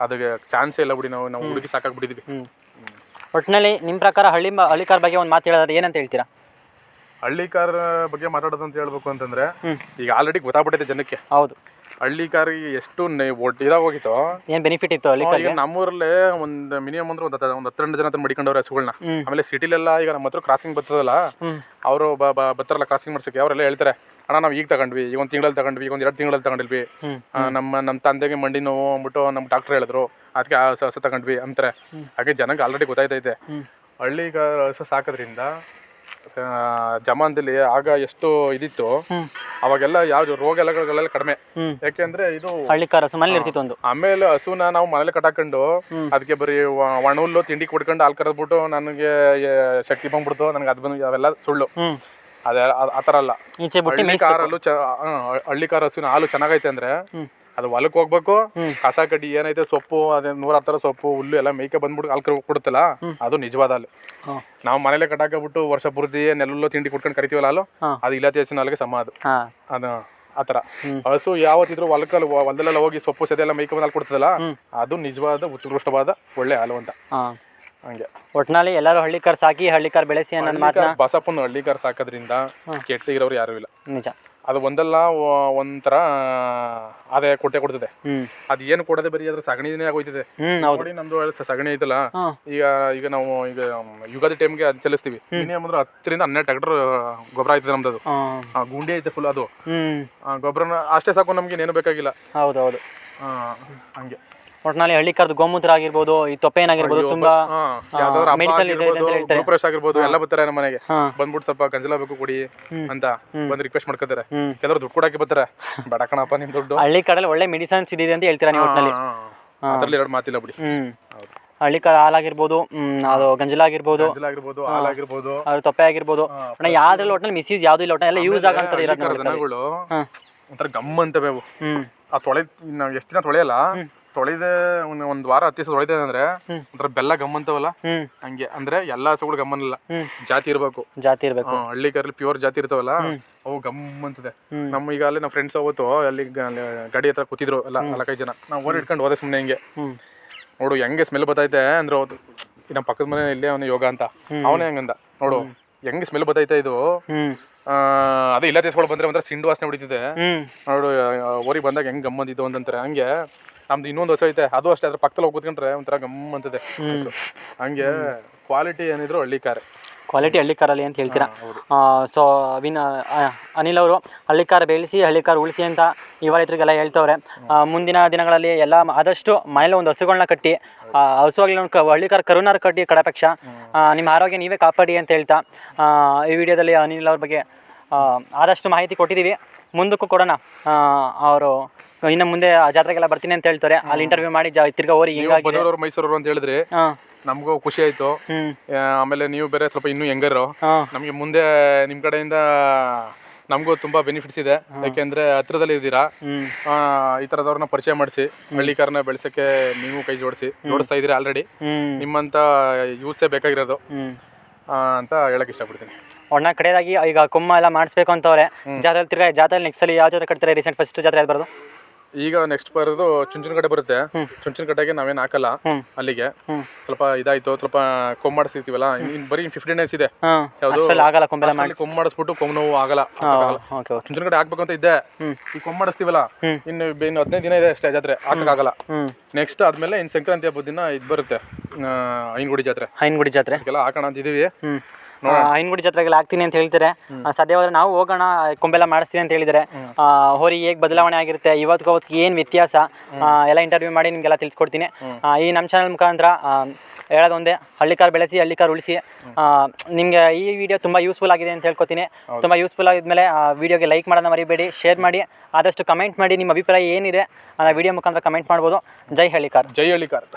ಅದಕ್ಕೆ ಚಾನ್ಸೇ ಇಲ್ಲ ಬಿಡಿ ನಾವು ನಾವು ಹುಡುಗಿ ಸಾಕಾಗ್ಬಿಟ್ಟಿದ್ವಿ. ಒಟ್ಟಿನಲ್ಲಿ ನಿಮ್ಮ ಪ್ರಕಾರ ಹಳ್ಳಿ ಹಳ್ಳಿಕಾರ ಹಳ್ಳಿಕಾರ್ ಬಗ್ಗೆ ಒಂದು ಮಾತು ಹೇಳೋದಾದ್ರೆ ಏನಂತ ಹೇಳ್ತೀರಾ? ಹಳ್ಳಿ ಕಾರ್ ಬಗ್ಗೆ ಮಾತಾಡೋದು ಅಂತ ಹೇಳ್ಬೇಕು ಅಂತಂದ್ರೆ ಈಗ ಆಲ್ರೆಡಿ ಗೊತ್ತಾಗ್ಬಿಟ್ಟಿದೆ ಜನಕ್ಕೆ. ಹೌದು. ಹಳ್ಳಿ ಕಾರಿಗೆ ಎಷ್ಟು ಇದಾಗೋಗಿತ್ತು ಏನು ಬೆನಿಫಿಟ್ ಇತ್ತು ಹಳ್ಳಿ ಈಗ ನಮ್ಮೂರಲ್ಲೇ ಒಂದ್ ಮಿನಿಮಮ್ ಅಂದ್ರೆ ಒಂದ್ ಒಂದ್ ಹತ್ತೆರಡು ಜನ ಹತ್ರ ಮಡಿಕೊಂಡವ್ರೆ ಹಸುಗಳನ್ನ ಆಮೇಲೆ ಸಿಟಿಲೆಲ್ಲ ಈಗ ನಮ್ಮ ಹತ್ರ ಕ್ರಾಸಿಂಗ್ ಬರ್ತದಲ್ಲ ಅವರು ಬರ್ತಾರಲ್ಲ ಕ್ರಾಸಿಂಗ್ ಮಾಡ್ಸಕ್ಕೆ ಅವರೆಲ್ಲ ಹೇಳ್ತಾರೆ ಅಣ್ಣ ನಾವು ಈಗ ತಗೊಂಡ್ವಿ ಈಗ ಒಂದು ತಿಂಗಳಲ್ಲಿ ತಗೊಂಡ್ವಿ ಈಗ ಒಂದು ಎರಡು ತಿಂಗಳಲ್ಲಿ ತಗೊಂಡಿಲ್ವಿ. ನಮ್ಮ ನಮ್ಮ ತಂದೆಗೆ ಮಂಡಿ ನೋವು ಅಂದ್ಬಿಟ್ಟು ನಮ್ಮ ಡಾಕ್ಟರ್ ಹೇಳಿದ್ರು ಅದಕ್ಕೆ ಆ ಹಸು ತಗೊಂಡ್ವಿ ಅಂತಾರೆ. ಹಾಗೆ ಜನಕ್ಕೆ ಆಲ್ರೆಡಿ ಗೊತ್ತಾಯ್ತೈತೆ. ಹಳ್ಳಿಗ ಹಸು ಸಾಕೋದ್ರಿಂದ ಜಮಾನದಲ್ಲಿ ಆಗ ಎಷ್ಟು ಇದಿತ್ತು. ಅವಾಗೆಲ್ಲ ಯಾವ ರೋಗ ಎಲ್ಲಗಳೆಲ್ಲ ಕಡಿಮೆ. ಯಾಕೆಂದ್ರೆ ಇದು ಹಳ್ಳಿ ಹಸು ಮನೇಲಿ ಇರ್ತಿತ್ತು ಒಂದು. ಆಮೇಲೆ ಹಸುನ ನಾವು ಮನೇಲಿ ಕಟ್ಟಾಕೊಂಡು ಅದಕ್ಕೆ ಬರೀ ಒಣಹುಲ್ಲು ತಿಂಡಿ ಕೊಡ್ಕೊಂಡು ಹಾಲು ಕರೆದ್ಬಿಟ್ಟು ನನಗೆ ಶಕ್ತಿ ಬಂದ್ಬಿಡ್ತು. ನನಗೆ ಅದು ಬಂದು ಅವೆಲ್ಲ ಸುಳ್ಳು. ಅದೇ ಆ- ಥರ ಅಲ್ಲ. ಹಳ್ಳಿ ಕಾರಲ್ಲೂ ಹಳ್ಳಿ ಕಾರ ಹಸುವಿನ ಹಾಲು ಚೆನ್ನಾಗೈತೆ ಅಂದ್ರೆ ಅದು ಹೊಲಕ್ಕೆ ಹೋಗ್ಬೇಕು. ಕಸ ಕಡ್ಡಿ ಏನೈತೆ ಸೊಪ್ಪು ಅದೇ ನೂರಾರು ಥರ ಸೊಪ್ಪು ಹುಲ್ಲು ಎಲ್ಲ ಮೇಯ್ಕೆ ಬಂದ್ಬಿಟ್ಟು ಅಲ್ಕ ಕೊಡುತ್ತಲ್ಲ ಅದು ನಿಜವಾದ ಅಲ್ಲಿ ನಾವು ಮನೇಲೆ ಕಟ್ಟಾಕಬಿಟ್ಟು ವರ್ಷ ಪೂರ್ತಿ ನೆಲ್ಲುಲ್ಲು ತಿಂಡಿ ಕೊಟ್ಕೊಂಡು ಕರಿತೀವಲ್ಲ ಅಲ್ಲೋ. ಅದು ಇಲ್ಲತಿ ಹಸುವಿನ ಅಲ್ಲಿಗೆ ಸಮ ಅದು. ಅದು ಆ ಥರ. ಹಸು ಯಾವತ್ತಿದ್ರು ಹೊಲಕಲ್ಲಿ ಹೊಲದಲ್ಲೆಲ್ಲ ಹೋಗಿ ಸೊಪ್ಪು ಸದೆ ಎಲ್ಲ ಮೇಯ್ಕೆ ಬಂದು ಕೊಡ್ತದಲ್ಲ ಅದು ನಿಜವಾದ ಉತ್ಕೃಷ್ಟವಾದ ಒಳ್ಳೆ ಹಾಲು ಅಂತ. ಹಂಗೆ. ಒಟ್ನಲ್ಲಿ ಎಲ್ಲರೂ ಹಳ್ಳಿಕಾರ್ ಸಾಕಿ ಹಳ್ಳಿಕಾರ್ ಬೆಳೆಸಿ ಅನ್ನೋ ಮಾತನ್ನ ಬಸಪ್ಪನ ಹಳ್ಳಿಕಾರ್ ಸಾಕೋದ್ರಿಂದ ಕೆಟ್ಟ ಇರೋರು ಯಾರು ಇಲ್ಲ. ನಿಜ. ಅದು ಒಂದಲ್ಲ ಒಂಥರ ಆದಾಯ ಕೊಟ್ಟೆ ಕೊಡ್ತದೆ. ಅದು ಏನು ಕೊಡದೆ ಬರೀ ಅದ್ರ ಸಗಣಿನೇ ಆಗೋಯ್ತದೆ. ನೋಡಿ ನಮ್ದು ಸಗಣಿ ಐತಲ್ಲ ಈಗ ಈಗ ನಾವು ಈಗ ಯುಗಾದಿ ಟೈಮ್ಗೆ ಅದು ಚಲಿಸ್ತೀವಿ. ಮಿನಿಮಮ್ ಅಂದ್ರೆ ಹತ್ತರಿಂದ ಹನ್ನೆರಡು ಟ್ರ್ಯಾಕ್ಟರ್ ಗೊಬ್ಬರ ಆಯ್ತದೆ ನಮ್ದು ಅದು ಆ, ಗುಂಡಿ ಐತೆ ಫುಲ್ ಅದು. ಗೊಬ್ಬರನ ಅಷ್ಟೇ ಸಾಕು ನಮ್ಗೆ ಏನು ಬೇಕಾಗಿಲ್ಲ. ಹೌದೌದು. ಹಂಗೆ. ಒಟ್ಟಿನಲ್ಲಿ ಹಳ್ಳಿಕಾರ್ದು ಗೋಮೂತ್ರ ಆಗಿರ್ಬೋದು ಈ ತೊಪ್ಪೆ ಆಗಿರ್ಬೋದು ತುಂಬಾ ಮೆಡಿಸಲ್ ಇದೆ ಅಂತ ಹೇಳ್ತಾರೆ. ಗೃಹಪ್ರವೇಶ ಆಗಿರ್ಬೋದು ಎಲ್ಲ ಬರ್ತಾರೆ ನಮ್ಮ ಮನೆಗೆ. ಬಂದ್ಬಿಟ್ಟು ಸ್ವಲ್ಪ ಗಂಜಲ ಬೇಕು ಕೊಡಿ ಅಂತ ಬಂದು ರಿಕ್ವೆಸ್ಟ್ ಮಾಡ್ಕೋತಾರೆ. ಕೆಲವರು ದುಡ್ಡು ಕೊಡಕ್ಕೆ ಬರ್ತಾರೆ. ಬೇಡ ಕಣಪ್ಪ ನಿಮ್ ದುಡ್ಡು. ಹಳ್ಳಿ ಕಡೆ ಒಳ್ಳೆ ಮೆಡಿಸನ್ಸ್ ಇದೆ ಅಂತ ಹೇಳ್ತೀರಾ ನೀವು ಒಟ್ನಲ್ಲಿ? ಅದರಲ್ಲಿ ಎರಡು ಮಾತಿಲ್ಲ ಬಿಡಿ. ಹಳ್ಳಿ ಕಡೆ ಹಾಲಾಗಿರ್ಬೋದು ಅದು ಗಂಜಲ ಆಗಿರ್ಬೋದು ಆಗಿರ್ಬೋದು ಅದು ತೊಪ್ಪೆ ಆಗಿರ್ಬೋದು. ಅಣ್ಣ ಯಾವ್ದ್ರಲ್ಲಿ ಒಟ್ಟಿನಲ್ಲಿ ಮಿಸ್ಯೂಸ್ ಯಾವ್ದು ಇಲ್ಲ ಒಟ್ಟಿನಲ್ಲಿ ಎಲ್ಲ ಯೂಸ್ ಆಗಂತದ್ದು ಇರೋದು ಒಂಥರ ಗಮ್ ಅಂತವೆ ಅವು ಹ್ಞೂ ಆ ತೊಳೆ ನಾವು ಎಷ್ಟು ದಿನ ತೊಳೆಯಲ್ಲ? ತೊಳೆದೆ ಒಂದ್ ಒಂದ್ ವಾರ ಹತ್ತು ದಿವಸ ತೊಳೆದೆ ಅಂದ್ರೆ ಒಂಥರ ಬೆಲ್ಲ ಗಮ್ಮಂತವಲ್ಲ ಹಂಗೆ ಅಂದ್ರೆ ಎಲ್ಲಾ ಹಸುಗಳು ಗಮ್ಮನಿಲ್ಲ. ಜಾತಿ ಇರ್ಬೇಕು. ಜಾತಿ ಇರ್ಬೇಕು. ಹಳ್ಳಿ ಕರ್ಲಿ ಪ್ಯೂರ್ ಜಾತಿ ಇರ್ತಾವಲ್ಲ ಅವು ಗಮ್ ಅಂತದೆ. ನಮ್ಮ ಈಗ ಅಲ್ಲಿ ನಮ್ಮ ಫ್ರೆಂಡ್ಸ್ ಅವತ್ತು ಅಲ್ಲಿ ಗಡಿ ಹತ್ರ ಕೂತಿದ್ರು ಎಲ್ಲ ನಾಲ್ಕೈದು ಜನ. ನಾವು ಓಡ್ ಇಟ್ಕೊಂಡು ಹೋದೆ ಸುಮ್ಮನೆ ಹಿಂಗೆ. ನೋಡು ಹೆಂಗೆ ಸ್ಮೆಲ್ ಬರ್ತೈತೆ ಅಂದ್ರೆ ಅವತ್ತು ನಮ್ಮ ಪಕ್ಕದ ಮನೆ ಇಲ್ಲೇ ಅವನು ಯೋಗ ಅಂತ. ಅವನೇ ಹಂಗಂದ. ನೋಡು ಹೆಂಗೆ ಸ್ಮೆಲ್ ಬರ್ತೈತೆ ಇದು? ಅದೇ ಇಲ್ಲ ತಿಸ್ಕೊಂಡು ಬಂದ್ರೆ ಒಂಥರ ಸಿಂಡು ವಾಸನೆ ಹೊಡಿತಿದೆ ನೋಡು ಊರಿಗೆ ಬಂದಾಗ ಹೆಂಗ್ ಗಮ್ಮಂದಿದ್ದು ಅಂತಂತಾರೆ. ಹಂಗೆ ನಮ್ದು ಇನ್ನೊಂದು ಹೊಸ ಐತೆ. ಅದು ಅಷ್ಟೇ ಅದ್ರ ಪಕ್ಕದಲ್ಲಿ ಕೂತ್ಕೊಂಡ್ರೆ ಒಂಥರ ಗಮ್ ಅಂತದೆ. ಹಂಗೆ ಕ್ವಾಲಿಟಿ ಏನಿದ್ರು ಹಳ್ಳಿ ಕಾರ್. ಕ್ವಾಲಿಟಿ ಹಳ್ಳಿ ಕಾರಲ್ಲಿ ಅಂತ ಹೇಳ್ತೀರಾ? ಸೊ ವಿನ್ ಅನಿಲ್ ಅವರು ಹಳ್ಳಿ ಕಾರ್ ಬೆಳೆಸಿ ಹಳ್ಳಿ ಕಾರ್ ಉಳಿಸಿ ಅಂತ ಯುವ ರೈತರಿಗೆಲ್ಲ ಹೇಳ್ತವ್ರೆ. ಮುಂದಿನ ದಿನಗಳಲ್ಲಿ ಎಲ್ಲ ಆದಷ್ಟು ಮನೇಲಿ ಒಂದು ಹಸುಗಳನ್ನ ಕಟ್ಟಿ ಹಸುವಾಗ್ಲಿ ಒಂದು ಹಳ್ಳಿ ಕಾರ್ ಕರುನಾರು ಕಟ್ಟಿ ಕಡಪಕ್ಷ ನಿಮ್ಮ ಆರೋಗ್ಯ ನೀವೇ ಕಾಪಾಡಿ ಅಂತ ಹೇಳ್ತಾ ಈ ವಿಡಿಯೋದಲ್ಲಿ ಅನಿಲ್ ಅವ್ರ ಬಗ್ಗೆ ಆದಷ್ಟು ಮಾಹಿತಿ ಕೊಟ್ಟಿದ್ದೀವಿ. ಮುಂದಕ್ಕೂ ಕೊಡೋಣ ಅವರು ಇನ್ನು ಮುಂದೆ ಆ ಜಾತ್ರೆಗೆಲ್ಲ ಬರ್ತೀನಿ ಅಂತ ಹೇಳ್ತಾರೆ. ಅಲ್ಲಿ ಇಂಟರ್ವ್ಯೂ ಮಾಡಿ ಜಾ ತಿರ್ಗಾ ಓರಿ ಹಿಂಗಾಗಿ. ಮೈಸೂರು ಅಂತ ಹೇಳಿದ್ರಿ ಹಾಂ. ನಮಗೂ ಖುಷಿ ಆಯ್ತು. ಆ, ಆಮೇಲೆ ನೀವು ಬೇರೆ ಸ್ವಲ್ಪ ಇನ್ನೂ ಹೆಂಗರು ನಮ್ಗೆ ನಮಗೆ ಮುಂದೆ ನಿಮ್ಮ ಕಡೆಯಿಂದ ನಮಗೂ ತುಂಬಾ ಬೆನಿಫಿಟ್ಸ್ ಇದೆ. ಯಾಕೆಂದ್ರೆ ಹತ್ರದಲ್ಲಿ ಇದ್ದೀರಾ? ಆ, ಈ ಥರದವ್ರನ್ನ ಪರಿಚಯ ಮಾಡಿಸಿ ಹಳ್ಳಿಕಾರನ ಬೆಳೆಸಕ್ಕೆ ನೀವು ಕೈ ಜೋಡಿಸಿ ಜೋಡಿಸ್ತಾ ಇದ್ದೀರಾ ಆಲ್ರೆಡಿ ನಿಮ್ಮಂತ ಯೂಸೇ ಬೇಕಾಗಿರೋದು. ಹ್ಞೂ ಆ, ಅಂತ ಹೇಳಕ್ ಇಷ್ಟಪಡ್ತೀನಿ. ಒಣ್ಣ ಕಡೆಯದಾಗಿ ಈಗ ಕುಮ್ಮ ಎಲ್ಲ ಮಾಡಿಸ್ಬೇಕು ಅಂತವ್ರೆ. ಜಾತ್ರೆ ತಿರ್ಗಾ ಜಾತ್ರೆ ನೆಕ್ಸ್ಟ್ ಸಲ ಯಾವ ಜಾತ್ರೆ ಕಟ್ತಾರೆ? ರೀಸೆಂಟ್ ಫಸ್ಟ್ ಜಾತ್ರೆ ಯಾವ್ದು ಬರೋದು? ಈಗ ನೆಕ್ಸ್ಟ್ ಬರೋದು ಚುಂಚನ ಕಡೆ ಬರುತ್ತೆ. ಚುಂಚನ ಕಡೆಗೆ ನಾವೇನು ಹಾಕಲ್ಲ ಅಲ್ಲಿಗೆ. ಸ್ವಲ್ಪ ಇದಾಯ್ತು ಸ್ವಲ್ಪ ಕೊಮ್ಮು ಮಾಡಿಸ್ತೀವಲ್ಲ ಇನ್ ಬರೀ ಫಿಫ್ಟೀನ್ ಡೇಸ್ ಇದೆ. ಆಗಲ್ಲ ಕೊಮ್ಮು ಮಾಡಿಸ್ಬಿಟ್ಟು ಕೊಮ್ಮು ನೋವು ಆಗಲ್ಲ. ಚುಂಚನಕಟ್ಟೆ ಹಾಕ್ಬೇಕು ಅಂತ ಇದ್ದೆ. ಈ ಕೊಮ್ಮಾಡಿಸ್ತೀವಲ್ಲ ಇನ್ನು ಇನ್ನು ಹದಿನೈದು ದಿನ ಇದೆ ಅಷ್ಟೇ ಜಾತ್ರೆ ಹಾಕಕ್ಕಾಗಲ್ಲ ನೆಕ್ಸ್ಟ್ ಆದ್ಮೇಲೆ ಇನ್ ಸಂಕ್ರಾಂತಿ ಹಬ್ಬದ ದಿನ ಇದು ಬರುತ್ತೆ. ಐನಗುಡಿ ಜಾತ್ರೆ. ಹೈನ್ಗುಡಿ ಜಾತ್ರೆ. ಎಲ್ಲ ಹಾಕೋಣ ಅಂತ ಇದೀವಿ. ಹೈನ್ಗುಡಿ ಜಾತ್ರೆಗೆ ಆಗ್ತೀನಿ ಅಂತ ಹೇಳ್ತಾರೆ. ಸದ್ಯವಾದ್ರೆ ನಾವು ಹೋಗೋಣ ಕೊಂಬೆಲ್ಲ ಮಾಡಿಸ್ತೀನಿ ಅಂತ ಹೇಳಿದ್ರೆ ಹೋರಿ ಹೇಗೆ ಬದಲಾವಣೆ ಆಗಿರುತ್ತೆ ಇವತ್ತಿಗೆ ಅವತ್ತಿಗೆ ಏನು ವ್ಯತ್ಯಾಸ? ಎಲ್ಲ ಇಂಟರ್ವ್ಯೂ ಮಾಡಿ ನಿಮಗೆಲ್ಲ ತಿಳಿಸ್ಕೊಡ್ತೀನಿ. ಈ ನಮ್ಮ ಚಾನಲ್ ಮುಖಾಂತರ ಹೇಳೋದೊಂದೇ ಹಳ್ಳಿ ಕಾರ್ ಬೆಳೆಸಿ ಹಳ್ಳಿ ಕಾರ್ ಉಳಿಸಿ. ನಿಮಗೆ ಈ ವಿಡಿಯೋ ತುಂಬ ಯೂಸ್ಫುಲ್ ಆಗಿದೆ ಅಂತ ಹೇಳ್ಕೊತೀನಿ. ತುಂಬ ಯೂಸ್ಫುಲ್ ಆಗಿದ್ಮೇಲೆ ಆ ವಿಡಿಯೋಗೆ ಲೈಕ್ ಮಾಡೋದನ್ನ ಮರಿಬೇಡಿ ಶೇರ್ ಮಾಡಿ ಆದಷ್ಟು ಕಮೆಂಟ್ ಮಾಡಿ ನಿಮ್ಮ ಅಭಿಪ್ರಾಯ ಏನಿದೆ ಆ ವಿಡಿಯೋ ಮುಖಾಂತರ ಕಮೆಂಟ್ ಮಾಡ್ಬೋದು. ಜೈ ಹಳ್ಳಿಕಾರ್ ಜೈ ಹಳ್ಳಿ ಕಾರ್.